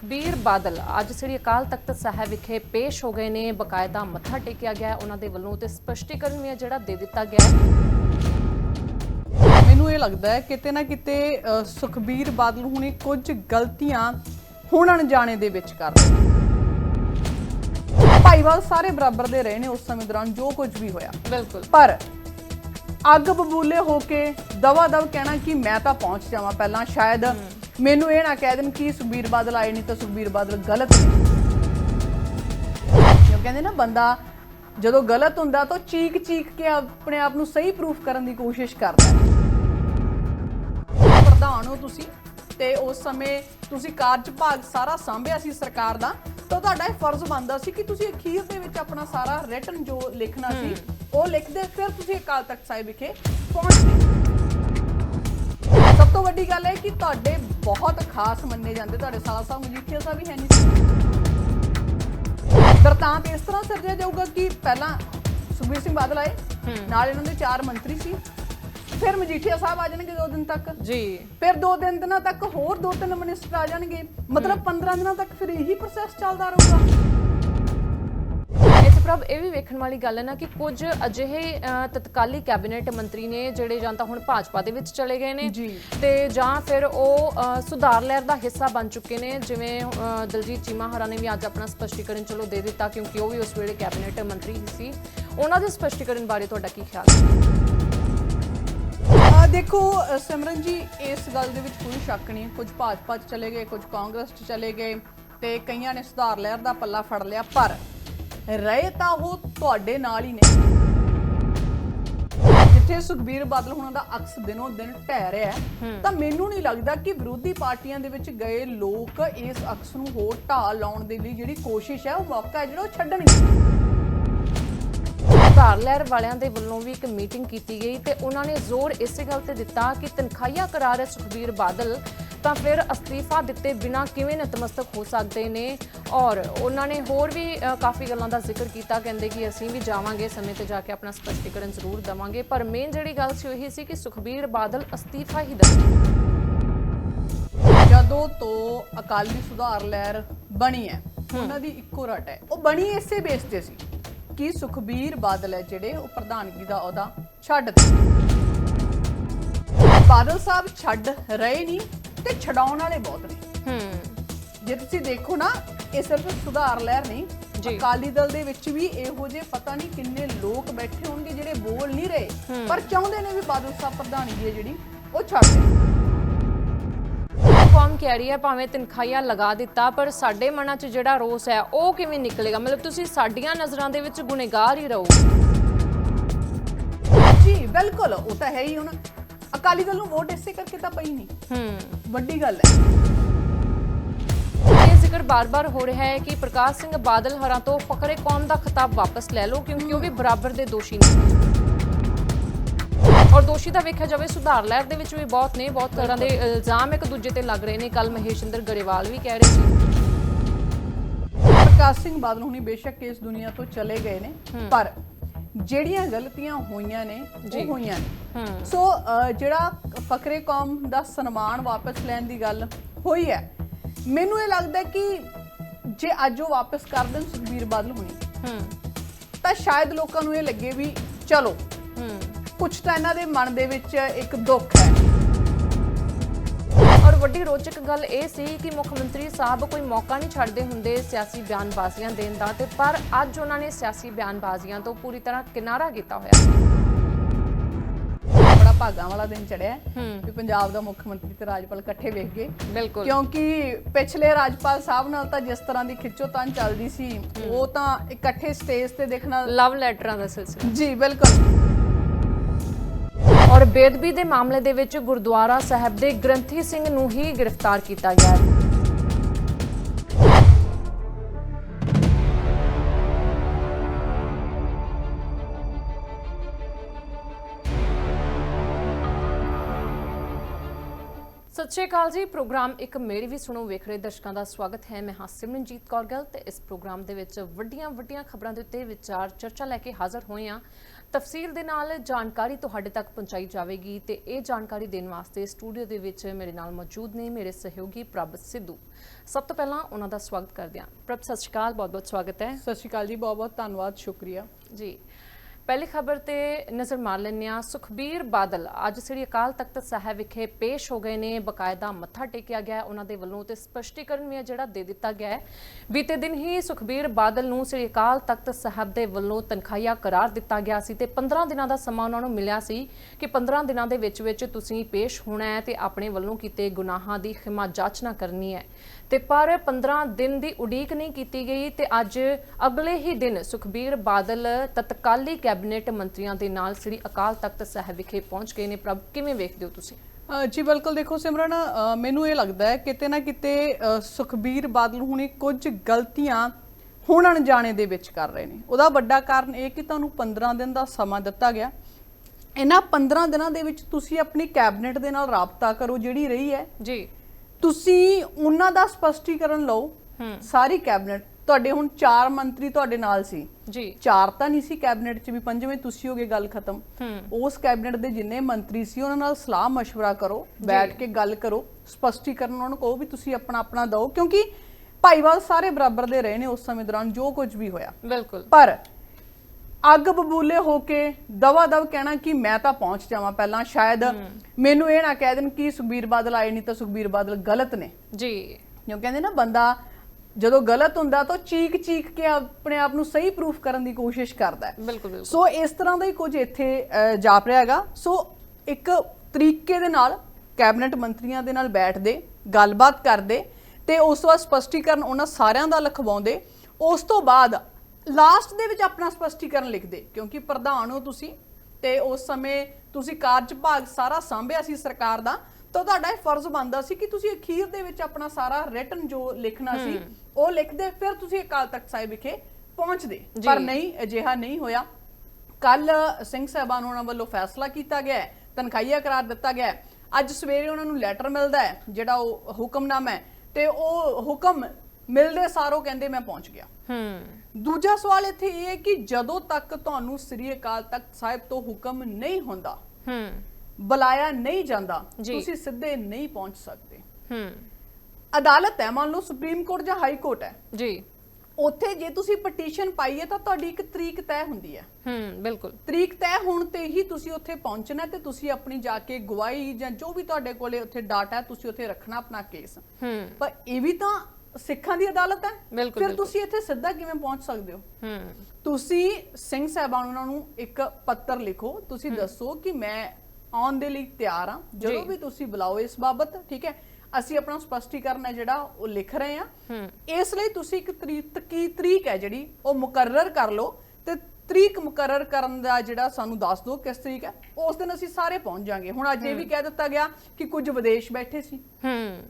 ਬੀਰ ਬਾਦਲ ਅੱਜ ਸ੍ਰੀ ਅਕਾਲ ਤਖਤ ਸਾਹਿਬ ਵਿਖੇ ਪੇਸ਼ ਹੋ ਗਏ ਨੇ। ਬਕਾਇਦਾ ਮੱਥਾ ਟੇਕਿਆ ਗਿਆ। ਉਹਨਾਂ ਦੇ ਵੱਲੋਂ ਤੇ ਸਪਸ਼ਟੀਕਰਨ ਵੀ ਹੈ ਜਿਹੜਾ ਦੇ ਦਿੱਤਾ ਗਿਆ ਮੈਨੂੰ ਇਹ ਲੱਗਦਾ ਹੈ ਕਿਤੇ ਨਾ ਕਿਤੇ ਸੁਖਬੀਰ ਬਾਦਲ ਹੁਣੇ ਕੁਝ ਗਲਤੀਆਂ ਹੁਣ ਅਣਜਾਣੇ ਦੇ ਵਿੱਚ ਕਰ ਰਹੇ ਭਾਈਵਾਲ ਸਾਰੇ ਬਰਾਬਰ ਦੇ ਰਹੇ ਨੇ ਉਸ ਸਮੇਂ ਦੌਰਾਨ ਜੋ ਕੁਝ ਵੀ ਹੋਇਆ। ਬਿਲਕੁਲ। ਪਰ ਅੱਗ ਬਬੂਲੇ ਹੋ ਕੇ ਦਵਾ ਦਵ ਕਹਿਣਾ ਕਿ ਮੈਂ ਤਾਂ ਪਹੁੰਚ ਜਾਵਾਂ। ਪਹਿਲਾਂ ਸ਼ਾਇਦ ਮੈਨੂੰ ਇਹ ਨਾ ਕਹਿ ਦੇਣ ਕਿ ਸੁਖਬੀਰ ਬਾਦਲ ਆਏ ਨਹੀਂ ਤਾਂ ਸੁਖਬੀਰ ਬਾਦਲ ਗਲਤ ਕਿਉਂ ਕਹਿੰਦੇ ਨਾ ਬੰਦਾ ਜਦੋਂ ਗਲਤ ਹੁੰਦਾ ਤਾਂ ਚੀਕ ਚੀਕ ਕੇ ਆਪਣੇ ਆਪ ਨੂੰ ਸਹੀ ਪ੍ਰੂਫ ਕਰਨ ਦੀ ਕੋਸ਼ਿਸ਼ ਕਰਦਾ ਪ੍ਰਧਾਨ ਹੋ ਤੁਸੀਂ ਤੇ ਉਸ ਸਮੇਂ ਤੁਸੀਂ ਕਾਰਜ ਭਾਗ ਸਾਰਾ ਸੰਭਿਆ ਸੀ ਸਰਕਾਰ ਦਾ ਤਾਂ ਤੁਹਾਡਾ ਇਹ ਫਰਜ਼ ਬਣਦਾ ਸੀ ਕਿ ਤੁਸੀਂ ਅਖੀਰ ਦੇ ਵਿੱਚ ਆਪਣਾ ਸਾਰਾ ਰਿਟਨ ਜੋ ਲਿਖਣਾ ਸੀ ਉਹ ਲਿਖਦੇ ਫਿਰ ਤੁਸੀਂ ਅਕਾਲ ਤਖਤ ਸਾਹਿਬ ਵਿਖੇ ਪਹੁੰਚਦੇ। ਸਭ ਤੋਂ ਵੱਡੀ ਗੱਲ ਹੈ ਕਿ ਤੁਹਾਡੇ ਬਹੁਤ ਖਾਸ ਮੰਨੇ ਜਾਂਦੇ ਤੁਹਾਡੇ ਸਾਲਾ ਸਾਹਿਬ ਮਜੀਠੀਆ ਸਾਹਿਬ ਵੀ ਹੈ ਨਹੀਂ ਸੀ। ਦਰਤਾਂਤ ਇਸ ਤਰ੍ਹਾਂ ਸਿਰਜਿਆ ਜਾਊਗਾ ਕਿ ਪਹਿਲਾਂ ਸੁਖਬੀਰ ਸਿੰਘ ਬਾਦਲ ਆਏ ਨਾਲ ਇਹਨਾਂ ਦੇ ਚਾਰ ਮੰਤਰੀ ਸੀ। ਫਿਰ ਮਜੀਠੀਆ ਸਾਹਿਬ ਆ ਜਾਣਗੇ ਦੋ ਦਿਨ ਤੱਕ। ਜੀ। ਫਿਰ ਦੋ ਦਿਨ ਦਿਨਾਂ ਤੱਕ ਹੋਰ ਦੋ ਤਿੰਨ ਮਿਨਿਸਟਰ ਆ ਜਾਣਗੇ। ਮਤਲਬ 15 ਦਿਨਾਂ ਤੱਕ ਫਿਰ ਇਹੀ ਪ੍ਰੋਸੈਸ ਚੱਲਦਾ ਰਹੂਗਾ। ਪ੍ਰਭ ਇਹ ਵੀ ਵੇਖਣ ਵਾਲੀ ਗੱਲ ਹੈ ਨਾ ਕਿ ਕੁਝ ਅਜਿਹੇ ਤਤਕਾਲੀ ਕੈਬਨਿਟ ਮੰਤਰੀ ਨੇ ਜਿਹੜੇ ਜਾਂ ਤਾਂ ਹੁਣ ਭਾਜਪਾ ਦੇ ਵਿੱਚ ਚਲੇ ਗਏ ਨੇ। ਤੇ ਜਾਂ ਫਿਰ ਉਹ ਸੁਧਾਰ ਲਹਿਰ ਦਾ ਹਿੱਸਾ ਬਣ ਚੁੱਕੇ ਨੇ। ਜਿਵੇਂ ਦਲਜੀਤ ਚੀਮਾ ਹਰਾ ਨੇ ਵੀ ਅੱਜ ਆਪਣਾ ਸਪਸ਼ਟੀਕਰਨ ਚਲੋ ਦੇ ਦਿੱਤਾ ਕਿਉਂਕਿ ਉਹ ਵੀ ਉਸ ਵੇਲੇ ਕੈਬਨਿਟ ਮੰਤਰੀ ਹੀ ਸੀ। ਉਹਨਾਂ ਦੇ ਸਪਸ਼ਟੀਕਰਨ ਬਾਰੇ ਤੁਹਾਡਾ ਕੀ ਖਿਆਲ ਹੈ? ਆ ਦੇਖੋ ਸਿਮਰਨ ਜੀ ਇਸ ਗੱਲ ਦੇ ਵਿੱਚ ਕੋਈ ਸ਼ੱਕ ਨਹੀਂ ਕੁਝ ਭਾਜਪਾ 'ਚ ਚਲੇ ਗਏ ਕੁਝ ਕਾਂਗਰਸ 'ਚ ਚਲੇ ਗਏ ਤੇ ਕਈਆਂ ਨੇ ਸੁਧਾਰ ਲਹਿਰ ਦਾ ਪੱਲਾ ਫੜ ਲਿਆ ਪਰ ਰਹੇ ਤਾਂ ਉਹ ਤੁਹਾਡੇ ਨਾਲ ਹੀ ਨੇ। ਜਿੱਥੇ ਸੁਖਬੀਰ ਬਾਦਲ ਹੁਣਾਂ ਦਾ ਅਕਸ ਦਿਨੋਂ ਦਿਨ ਢਹਿ ਰਿਹਾ ਤਾਂ ਮੈਨੂੰ ਨਹੀਂ ਲੱਗਦਾ ਕਿ ਵਿਰੋਧੀ ਪਾਰਟੀਆਂ ਦੇ ਵਿੱਚ ਗਏ ਲੋਕ ਇਸ ਅਕਸ ਨੂੰ ਹੋਰ ਢਾਹ ਲਾਉਣ ਦੇ ਲਈ ਜਿਹੜੀ ਕੋਸ਼ਿਸ਼ ਹੈ ਉਹ ਮੌਕਾ ਹੈ ਜਿਹੜਾ ਉਹ ਛੱਡਣਗੇ। ਲਹਿਰ ਵਾਲਿਆਂ ਦੇ ਵੱਲੋਂ ਵੀ ਇੱਕ ਮੀਟਿੰਗ ਕੀਤੀ ਗਈ ਤੇ ਉਹਨਾਂ ਨੇ ਜ਼ੋਰ ਇਸੇ ਗੱਲ ਤੇ ਦਿੱਤਾ ਕਿ ਤਨਖਾਹੀਆ ਕਰਾ ਰਹੇ ਸੁਖਬੀਰ ਬਾਦਲ। ਤਾਂ ਫਿਰ ਅਸਤੀਫਾ ਦਿੱਤੇ ਬਿਨਾ ਕਿਵੇਂ ਨਤਮਸਤਕ ਹੋ ਸਕਦੇ ਨੇ? ਔਰ ਉਹਨਾਂ ਨੇ ਹੋਰ ਵੀ ਕਾਫੀ ਗੱਲਾਂ ਦਾ ਜ਼ਿਕਰ ਕੀਤਾ ਕਹਿੰਦੇ ਕਿ ਅਸੀਂ ਵੀ ਜਾਵਾਂਗੇ ਸਮੇਂ ਤੇ ਜਾ ਕੇ ਆਪਣਾ ਸਪਸ਼ਟੀਕਰਨ ਜ਼ਰੂਰ ਦਵਾਂਗੇ। ਪਰ ਮੇਨ ਜਿਹੜੀ ਗੱਲ ਸੀ ਉਹ ਸੀ ਕਿ ਸੁਖਬੀਰ ਬਾਦਲ ਅਸਤੀਫਾ ਹੀ ਦੇਣ। ਜਦੋਂ ਤੋਂ ਅਕਾਲੀ ਸੁਧਾਰ ਲਹਿਰ ਬਣੀ ਹੈ ਉਹਨਾਂ ਦੀ ਇੱਕੋ ਰਟ ਹੈ। ਉਹ ਬਣੀ ਇਸੇ ਬੇਸ ਤੇ ਸੀ ਕਿ ਸੁਖਬੀਰ ਬਾਦਲ ਹੈ ਜਿਹੜੇ ਉਹ ਪ੍ਰਧਾਨਗੀ ਦਾ ਅਹੁਦਾ ਛੱਡ ਦੇ ਬਾਦਲ ਸਾਹਿਬ ਛੱਡ ਰਹੇ ਨਹੀਂ ਤੇ ਛਡਾਉਣ ਵਾਲੇ ਬਹੁਤ ਨੇ। ਹੂੰ। ਜੇ ਤੁਸੀਂ ਦੇਖੋ ਨਾ ਇਹ ਸਿਰਫ ਸੁਧਾਰ ਲਹਿਰ ਨਹੀਂ ਜੀ। ਅਕਾਲੀ ਦਲ ਦੇ ਵਿੱਚ ਵੀ ਇਹੋ ਜਿਹੇ ਪਤਾ ਨਹੀਂ ਕਿੰਨੇ ਲੋਕ ਬੈਠੇ ਹੋਣਗੇ ਜਿਹੜੇ ਬੋਲ ਨਹੀਂ ਰਹੇ ਪਰ ਚਾਹੁੰਦੇ ਨੇ ਵੀ ਬਾਦਲ ਸਾਹਿਬ ਪ੍ਰਧਾਨਗੀ ਹੈ ਜਿਹੜੀ ਉਹ ਛੱਡ ਦੇਣ। ਕੌਮ ਕਹਿ ਰਹੀ ਹੈ ਭਾਵੇਂ ਤਨਖਾਹੀਆ ਲਗਾ ਦਿੱਤਾ ਪਰ ਸਾਡੇ ਮਨਾਂ 'ਚ ਜਿਹੜਾ ਰੋਸ ਹੈ ਉਹ ਕਿਵੇਂ ਨਿਕਲੇਗਾ? ਮਤਲਬ ਤੁਸੀਂ ਸਾਡੀਆਂ ਨਜ਼ਰਾਂ ਦੇ ਵਿੱਚ ਗੁਨੇਗਾਰ ਹੀ ਰਹੋਗੇ ਜੀ ਬਿਲਕੁਲ ਉਹ ਤਾਂ ਹੈ ਹੀ ਹੁਣ। ਅਕਾਲੀ ਦਲ ਨੂੰ ਵੋਟ ਇਸੇ ਕਰਕੇ ਤਾਂ ਪਈ ਨਹੀਂ। ਹੂੰ। ਵੱਡੀ ਗੱਲ ਹੈ। ਇਹ ਜ਼ਿਕਰ ਬਾਰ-ਬਾਰ ਹੋ ਰਿਹਾ ਹੈ ਕਿ ਪ੍ਰਕਾਸ਼ ਸਿੰਘ ਬਾਦਲ ਹਰਾਂ ਤੋਂ ਫਕਰੇ ਕੌਮ ਦਾ ਖਿਤਾਬ ਵਾਪਸ ਲੈ ਲਓ ਕਿਉਂਕਿ ਉਹ ਵੀ ਬਰਾਬਰ ਦੇ ਦੋਸ਼ੀ ਨੇ। ਔਰ ਦੋਸ਼ੀ ਦਾ ਵੇਖਿਆ ਜਾਵੇ ਸੁਧਾਰ ਲਹਿਰ ਦੇ ਵਿੱਚ ਵੀ ਬਹੁਤ ਨੇ ਬਹੁਤ ਤਰ੍ਹਾਂ ਦੇ ਇਲਜ਼ਾਮ ਇੱਕ ਦੂਜੇ ਤੇ ਲੱਗ ਰਹੇ ਨੇ। ਕੱਲ ਮਹੇਸ਼ਿੰਦਰ ਗਰੇਵਾਲ ਵੀ ਕਹਿ ਰਹੇ ਸੀ। ਪ੍ਰਕਾਸ਼ ਸਿੰਘ ਬਾਦਲ ਹੁਣੀ ਬੇਸ਼ੱਕ ਇਸ ਦੁਨੀਆ ਤੋਂ ਚਲੇ ਗਏ ਨੇ ਪਰ ਜਿਹੜੀਆਂ ਗਲਤੀਆਂ ਹੋਈਆਂ ਨੇ। ਉਹ ਹੋਈਆਂ ਨੇ। ਸੋ ਜਿਹੜਾ ਫਕਰੇ ਕੌਮ ਦਾ ਸਨਮਾਨ ਵਾਪਸ ਲੈਣ ਦੀ ਗੱਲ ਹੋਈ ਹੈ ਮੈਨੂੰ ਇਹ ਲੱਗਦਾ ਕਿ ਜੇ ਅੱਜ ਉਹ ਵਾਪਸ ਕਰ ਦੇਣ ਸੁਖਬੀਰ ਬਾਦਲ ਹੁਣੀ ਤਾਂ ਸ਼ਾਇਦ ਲੋਕਾਂ ਨੂੰ ਇਹ ਲੱਗੇ ਵੀ ਚਲੋ ਕੁਝ ਤਾਂ ਇਹਨਾਂ ਦੇ ਮਨ ਦੇ ਵਿੱਚ ਇੱਕ ਦੁੱਖ ਹੈ। ਔਰ ਵੱਡੀ ਰੋਚਕ ਗੱਲ ਇਹ ਸੀ ਕਿ ਮੁੱਖ ਮੰਤਰੀ ਸਾਹਿਬ ਕੋਈ ਮੌਕਾ ਨਹੀਂ ਛੱਡਦੇ ਹੁੰਦੇ ਸਿਆਸੀ ਬਿਆਨਬਾਜ਼ੀਆਂ ਦੇਣ ਦਾ ਤੇ ਪਰ ਅੱਜ ਉਹਨਾਂ ਨੇ ਸਿਆਸੀ ਬਿਆਨਬਾਜ਼ੀਆਂ ਤੋਂ ਪੂਰੀ ਤਰ੍ਹਾਂ ਕਿਨਾਰਾ ਕੀਤਾ ਹੋਇਆ ਬੜਾ ਭਾਗਾਂ ਵਾਲਾ ਦਿਨ ਚੜਿਆ ਵੀ ਪੰਜਾਬ ਦਾ ਮੁੱਖ ਮੰਤਰੀ ਤੇ ਰਾਜਪਾਲ ਇਕੱਠੇ ਵੇਖ ਗਏ। ਬਿਲਕੁਲ। ਕਿਉਂਕਿ ਪਿਛਲੇ ਰਾਜਪਾਲ ਸਾਹਿਬ ਨਾਲ ਤਾਂ ਜਿਸ ਤਰ੍ਹਾਂ ਦੀ ਖਿੱਚੋਤਾਣ ਚੱਲਦੀ ਸੀ ਉਹ ਤਾਂ ਇਕੱਠੇ ਸਟੇਜ ਤੇ ਦੇਖਣਾ ਲਵ ਲੈਟਰਾਂ ਦਾ ਸਿਲਸਿਲਾ। ਜੀ ਬਿਲਕੁਲ। ਬੇਦਬੀ ਦੇ ਮਾਮਲੇ ਦੇ ਵਿੱਚ ਗੁਰਦੁਆਰਾ ਸਾਹਿਬ ਦੇ ਗ੍ਰੰਥੀ ਸਿੰਘ ਨੂੰ ਹੀ ਗ੍ਰਿਫਤਾਰ ਕੀਤਾ ਗਿਆ ਹੈ। ਸਤਿ ਸ਼੍ਰੀ ਅਕਾਲ ਜੀ। ਪ੍ਰੋਗਰਾਮ ਇੱਕ ਮੇਰੀ ਵੀ ਸੁਣੋ, ਵੇਖ ਰਹੇ ਦਰਸ਼ਕਾਂ ਦਾ ਸਵਾਗਤ ਹੈ। ਮੈਂ ਹਾਂ ਸਿਮਰਨਜੀਤ ਕੌਰ ਗਿੱਲ ਤੇ ਇਸ ਪ੍ਰੋਗਰਾਮ ਦੇ ਵਿੱਚ ਵੱਡੀਆਂ ਵੱਡੀਆਂ ਖਬਰਾਂ ਦੇ ਉੱਤੇ ਵਿਚਾਰ ਚਰਚਾ ਲੈ ਕੇ ਹਾਜ਼ਰ ਹੋਏ ਹਾਂ। ਤਫਸੀਲ ਦੇ ਨਾਲ ਜਾਣਕਾਰੀ ਤੁਹਾਡੇ ਤੱਕ ਪਹੁੰਚਾਈ ਜਾਵੇਗੀ ਤੇ ਇਹ ਜਾਣਕਾਰੀ ਦੇਣ ਵਾਸਤੇ ਸਟੂਡੀਓ ਦੇ ਵਿੱਚ ਮੇਰੇ ਨਾਲ ਮੌਜੂਦ ਨੇ ਮੇਰੇ ਸਹਿਯੋਗੀ ਪ੍ਰਭ ਸਿੱਧੂ। ਸਭ ਤੋਂ ਪਹਿਲਾਂ ਉਹਨਾਂ ਦਾ ਸਵਾਗਤ ਕਰਦੇ ਹਾਂ। ਪ੍ਰਭ ਸਤਿ ਸ਼੍ਰੀ ਅਕਾਲ ਬਹੁਤ ਬਹੁਤ ਸਵਾਗਤ ਹੈ। ਸਤਿ ਸ਼੍ਰੀ ਅਕਾਲ ਜੀ ਬਹੁਤ ਬਹੁਤ ਧੰਨਵਾਦ ਸ਼ੁਕਰੀਆ। ਜੀ। ਪਹਿਲੀ ਖਬਰ ਤੇ ਨਜ਼ਰ ਮਾਰ ਲੈਂਦੇ ਹਾਂ। ਸੁਖਬੀਰ ਬਾਦਲ ਅੱਜ ਸ੍ਰੀ ਅਕਾਲ ਤਖਤ ਸਾਹਿਬ ਵਿਖੇ ਪੇਸ਼ ਹੋ ਗਏ ਨੇ। ਬਕਾਇਦਾ ਮੱਥਾ ਟੇਕਿਆ ਗਿਆ। ਉਹਨਾਂ ਦੇ ਵੱਲੋਂ ਤੇ ਸਪਸ਼ਟੀਕਰਨ ਵੀ ਹੈ ਜਿਹੜਾ ਦੇ ਦਿੱਤਾ ਗਿਆ ਹੈ। ਬੀਤੇ ਦਿਨ ਹੀ ਸੁਖਬੀਰ ਬਾਦਲ ਨੂੰ ਸ੍ਰੀ ਅਕਾਲ ਤਖਤ ਸਾਹਿਬ ਦੇ ਵੱਲੋਂ ਤਨਖਾਹੀਆ ਕਰਾਰ ਦਿੱਤਾ ਗਿਆ ਸੀ ਤੇ 15 ਦਿਨਾਂ ਦਾ ਸਮਾਂ ਉਹਨਾਂ ਨੂੰ ਮਿਲਿਆ ਸੀ ਕਿ 15 ਦਿਨਾਂ ਦੇ ਵਿੱਚ ਵਿੱਚ ਤੁਸੀਂ ਪੇਸ਼ ਹੋਣਾ ਹੈ ਤੇ ਆਪਣੇ ਵੱਲੋਂ ਕੀਤੇ ਗੁਨਾਹਾਂ ਦੀ ਖਿਮਾ ਜਾਚਨਾ ਕਰਨੀ ਹੈ। ਤੇ ਪਰ 15 ਦਿਨ ਦੀ ਉਡੀਕ ਨਹੀਂ ਕੀਤੀ ਗਈ ਤੇ ਅੱਜ ਅਗਲੇ ਹੀ ਦਿਨ ਸੁਖਬੀਰ ਬਾਦਲ ਤਤਕਾਲੀ ਕੈਬਨਿਟ ਮੰਤਰੀਆਂ ਦੇ ਨਾਲ ਸ੍ਰੀ ਅਕਾਲ ਤਖਤ ਸਾਹਿਬ ਵਿਖੇ ਪਹੁੰਚ ਗਏ ਨੇ। ਪ੍ਰਭ ਕਿਵੇਂ ਵੇਖਦੇ ਹੋ ਤੁਸੀਂ? ਜੀ ਬਿਲਕੁਲ ਦੇਖੋ ਸਿਮਰਨ ਮੈਨੂੰ ਇਹ ਲੱਗਦਾ ਹੈ ਕਿਤੇ ਨਾ ਕਿਤੇ ਸੁਖਬੀਰ ਬਾਦਲ ਹੁਣੇ ਕੁਝ ਗਲਤੀਆਂ ਹੁਣ ਅਣਜਾਣੇ ਦੇ ਵਿੱਚ ਕਰ ਰਹੇ ਨੇ। ਉਹਦਾ ਵੱਡਾ ਕਾਰਨ ਇਹ ਕਿ ਤੁਹਾਨੂੰ 15 ਦਿਨ ਦਾ ਸਮਾਂ ਦਿੱਤਾ ਗਿਆ। ਇਹਨਾਂ 15 ਦਿਨਾਂ ਦੇ ਵਿੱਚ ਤੁਸੀਂ ਆਪਣੀ ਕੈਬਨਿਟ ਦੇ ਨਾਲ ਰਾਬਤਾ ਕਰੋ ਜਿਹੜੀ ਰਹੀ ਹੈ। ਜੀ। ਤੁਸੀਂ ਉਹਨਾਂ ਦਾ ਸਪਸ਼ਟੀਕਰਨ ਲਓ ਹੂੰ ਸਾਰੀ ਕੈਬਨਿਟ ਤੁਹਾਡੇ ਹੁਣ ਚਾਰ ਮੰਤਰੀ ਤੁਹਾਡੇ ਨਾਲ ਸੀ ਜੀ ਚਾਰ ਤਾਂ ਨਹੀਂ ਸੀ ਕੈਬਨਿਟ 'ਚ ਵੀ ਪੰਜਵੇਂ ਤੁਸੀਂ ਹੋਗੇ ਗੱਲ ਖਤਮ ਹੂੰ ਉਸ ਕੈਬਨਿਟ ਦੇ ਜਿੰਨੇ ਮੰਤਰੀ ਸੀ ਉਹਨਾਂ ਨਾਲ ਸਲਾਹ مشورہ ਕਰੋ ਬੈਠ ਕੇ ਗੱਲ ਕਰੋ ਸਪਸ਼ਟੀਕਰਨ ਉਹਨਾਂ ਨੂੰ ਕਹੋ ਵੀ ਤੁਸੀਂ ਆਪਣਾ ਆਪਣਾ ਦਿਓ ਕਿਉਂਕਿ ਭਾਈਵਾਲ ਸਾਰੇ ਬਰਾਬਰ ਦੇ ਰਹੇ ਨੇ ਉਸ ਸਮੇਂ ਦੌਰਾਨ ਜੋ ਕੁਝ ਵੀ ਹੋਇਆ ਬਿਲਕੁਲ ਪਰ ਅੱਗ ਬਬੂਲੇ ਹੋ ਕੇ ਦਵਾ ਦਵ ਕਹਿਣਾ ਕਿ ਮੈਂ ਤਾਂ ਪਹੁੰਚ ਜਾਵਾਂ ਪਹਿਲਾਂ ਸ਼ਾਇਦ ਮੈਨੂੰ ਇਹ ਨਾ ਕਹਿ ਦੇਣ ਕਿ ਸੁਖਬੀਰ ਬਾਦਲ ਆਏ ਨਹੀਂ ਤਾਂ ਸੁਖਬੀਰ ਬਾਦਲ ਗਲਤ ਨੇ। ਜੀ। ਕਿਉਂ ਕਹਿੰਦੇ ਨਾ ਬੰਦਾ ਜਦੋਂ ਗਲਤ ਹੁੰਦਾ ਤਾਂ ਚੀਕ ਚੀਕ ਕੇ ਆਪਣੇ ਆਪ ਨੂੰ ਸਹੀ ਪ੍ਰੂਫ ਕਰਨ ਦੀ ਕੋਸ਼ਿਸ਼ ਕਰਦਾ ਹੈ। ਬਿਲਕੁਲ ਸੋ ਇਸ ਤਰ੍ਹਾਂ ਦਾ ਹੀ ਕੁਝ ਇੱਥੇ ਜਾਪ ਰਿਹਾ ਹੈਗਾ। ਸੋ ਇੱਕ ਤਰੀਕੇ ਦੇ ਨਾਲ ਕੈਬਨਿਟ ਮੰਤਰੀਆਂ ਦੇ ਨਾਲ ਬੈਠਦੇ ਗੱਲਬਾਤ ਕਰਦੇ ਤੇ ਉਸ ਤੋਂ ਬਾਅਦ ਸਪਸ਼ਟੀਕਰਨ ਉਹਨਾਂ ਸਾਰਿਆਂ ਦਾ ਲਿਖਵਾਉਂਦੇ। ਉਸ ਤੋਂ ਬਾਅਦ ਲਾਸਟ ਦੇ ਵਿੱਚ ਆਪਣਾ ਸਪਸ਼ਟੀਕਰਨ ਲਿਖਦੇ ਕਿਉਂਕਿ ਪ੍ਰਧਾਨ ਹੋ ਤੁਸੀਂ ਤੇ ਉਸ ਸਮੇਂ ਤੁਸੀਂ ਕਾਰਜ ਭਾਗ ਸਾਰਾ ਸੰਭਿਆ ਸੀ ਸਰਕਾਰ ਦਾ ਤਾਂ ਤੁਹਾਡਾ ਇਹ ਫਰਜ਼ ਬਣਦਾ ਸੀ ਕਿ ਤੁਸੀਂ ਅਖੀਰ ਦੇ ਵਿੱਚ ਆਪਣਾ ਸਾਰਾ ਰਿਟਨ ਜੋ ਲਿਖਣਾ ਸੀ ਉਹ ਲਿਖਦੇ ਫਿਰ ਤੁਸੀਂ ਅਕਾਲ ਤਖਤ ਸਾਹਿਬ ਵਿਖੇ ਪਹੁੰਚਦੇ। ਪਰ ਨਹੀਂ ਅਜਿਹਾ ਨਹੀਂ ਹੋਇਆ। ਕੱਲ ਸਿੰਘ ਸਾਹਿਬਾਨ ਉਹਨਾਂ ਵੱਲੋਂ ਫੈਸਲਾ ਕੀਤਾ ਗਿਆ ਹੈ ਤਨਖਾਹੀਆ ਕਰਾਰ ਦਿੱਤਾ ਗਿਆ ਹੈ। ਅੱਜ ਸਵੇਰੇ ਉਹਨਾਂ ਨੂੰ ਲੈਟਰ ਮਿਲਦਾ ਹੈ ਜਿਹੜਾ ਉਹ ਹੁਕਮਨਾਮਾ ਹੈ ਤੇ ਉਹ ਹੁਕਮ ਮਿਲਦੇ ਸਾਰੋ ਕਹਿੰਦੇ ਮੈਂ ਪਹੁੰਚ ਗਿਆ। ਹੂੰ। ਦੂਜਾ ਸਵਾਲ ਇੱਥੇ ਇਹ ਹੈ ਕਿ ਜਦੋਂ ਤੱਕ ਤੁਹਾਨੂੰ ਸ੍ਰੀ ਅਕਾਲ ਤਖਤ ਸਾਹਿਬ ਤੋਂ ਹੁਕਮ ਨਹੀਂ ਹੁੰਦਾ ਹੂੰ। ਬੁਲਾਇਆ ਨਹੀਂ ਜਾਂਦਾ। ਤੁਸੀਂ ਸਿੱਧੇ ਨਹੀਂ ਪਹੁੰਚ ਸਕਦੇ। ਹੂੰ। ਅਦਾਲਤ ਹੈ ਮੰਨ ਲਓ ਸੁਪਰੀਮ ਕੋਰਟ ਜਾਂ ਹਾਈ ਕੋਰਟ ਹੈ। ਜੀ। ਉੱਥੇ ਜੇ ਤੁਸੀਂ ਪਟੀਸ਼ਨ ਪਾਈ ਹੈ ਤਾਂ ਤੁਹਾਡੀ ਇੱਕ ਤਰੀਕ ਤੈਅ ਹੁੰਦੀ ਹੈ। ਹੂੰ ਬਿਲਕੁਲ। ਤਰੀਕ ਤੈਅ ਹੋਣ ਤੇ ਹੀ ਤੁਸੀਂ ਉੱਥੇ ਪਹੁੰਚਣਾ ਤੇ ਤੁਸੀਂ ਆਪਣੀ ਜਾ ਕੇ ਗਵਾਹੀ ਜਾਂ ਜੋ ਵੀ ਤੁਹਾਡੇ ਕੋਲੇ ਉੱਥੇ ਡਾਟਾ ਤੁਸੀਂ ਉੱਥੇ ਰੱਖਣਾ ਆਪਣਾ ਕੇਸ। ਹੂੰ। ਪਰ ਇਹ ਵੀ ਤਾਂ ਸਿੱਖਾਂ ਦੀ ਅਦਾਲਤ ਹੈ। ਫਿਰ। ਤੁਸੀਂ ਇੱਥੇ ਸਿੱਧਾ ਕਿਵੇਂ ਪਹੁੰਚ ਸਕਦੇ ਹੋ? ਹੂੰ। ਤੁਸੀਂ ਸਿੰਘ ਸਾਹਿਬਾਨ ਉਹਨਾਂ ਨੂੰ ਇੱਕ ਪੱਤਰ ਲਿਖੋ ਤੁਸੀਂ ਦੱਸੋ ਕਿ ਮੈਂ ਆਉਣ ਦੇ ਲਈ ਤਿਆਰ ਹਾਂ। ਜਦੋਂ। ਵੀ ਤੁਸੀਂ ਬੁਲਾਓ ਇਸ ਬਾਬਤ ਠੀਕ ਹੈ? ਅਸੀਂ ਆਪਣਾ ਸਪਸ਼ਟੀਕਰਨ ਹੈ ਜਿਹੜਾ ਉਹ ਲਿਖ ਰਹੇ ਹਾਂ। ਹੂੰ। ਇਸ ਲਈ ਤੁਸੀਂ ਇੱਕ ਤਰੀਕ ਕੀ ਤਰੀਕ ਹੈ ਜਿਹੜੀ ਉਹ ਮੁਕਰਰ ਕਰ ਲਓ ਤੇ ਤਰੀਕ ਮੁਕਰਰ ਕਰਨ ਦਾ ਜਿਹੜਾ ਸਾਨੂੰ ਦੱਸ ਦਿਓ ਕਿਸ ਤਰੀਕ ਹੈ ਉਸ ਦਿਨ ਅਸੀਂ ਸਾਰੇ ਪਹੁੰਚ ਜਾਾਂਗੇ। ਹੁਣ ਅੱਜ ਇਹ ਵੀ ਕਹਿ ਦਿੱਤਾ ਗਿਆ ਕਿ ਕੁਝ ਵਿਦੇਸ਼ ਬੈਠੇ ਸੀ। ਹੂੰ।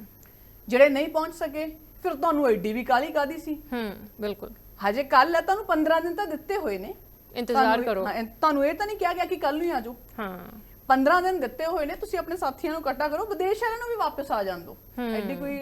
ਜਿਹੜੇ ਨਹੀਂ ਪਹੁੰਚ ਸਕੇ ਫਿਰ ਤੁਹਾਨੂੰ ਐਡੀ ਵੀ ਕਾਲੀ ਕਾਦੀ ਸੀ? ਹੂੰ ਬਿਲਕੁਲ। ਹਜੇ ਕੱਲ ਹੈ ਤੁਹਾਨੂੰ 15 ਦਿਨ ਤਾਂ ਦਿੱਤੇ ਹੋਏ ਨੇ। ਇੰਤਜ਼ਾਰ ਕਰੋ। ਤੁਹਾਨੂੰ ਇਹ ਤਾਂ ਨਹੀਂ ਕਿਹਾ ਗਿਆ ਕਿ ਕੱਲ ਨੂੰ ਹੀ ਆ ਜਾਓ। ਹਾਂ। 15 ਦਿਨ ਦਿੱਤੇ ਹੋਏ ਨੇ ਤੁਸੀਂ ਆਪਣੇ ਸਾਥੀਆਂ ਨੂੰ ਇਕੱਠਾ ਕਰੋ ਵਿਦੇਸ਼ ਵਾਲਿਆਂ ਨੂੰ ਵੀ ਵਾਪਸ ਆ ਜਾਣ ਦਿਓ ਐਡੀ ਕੋਈ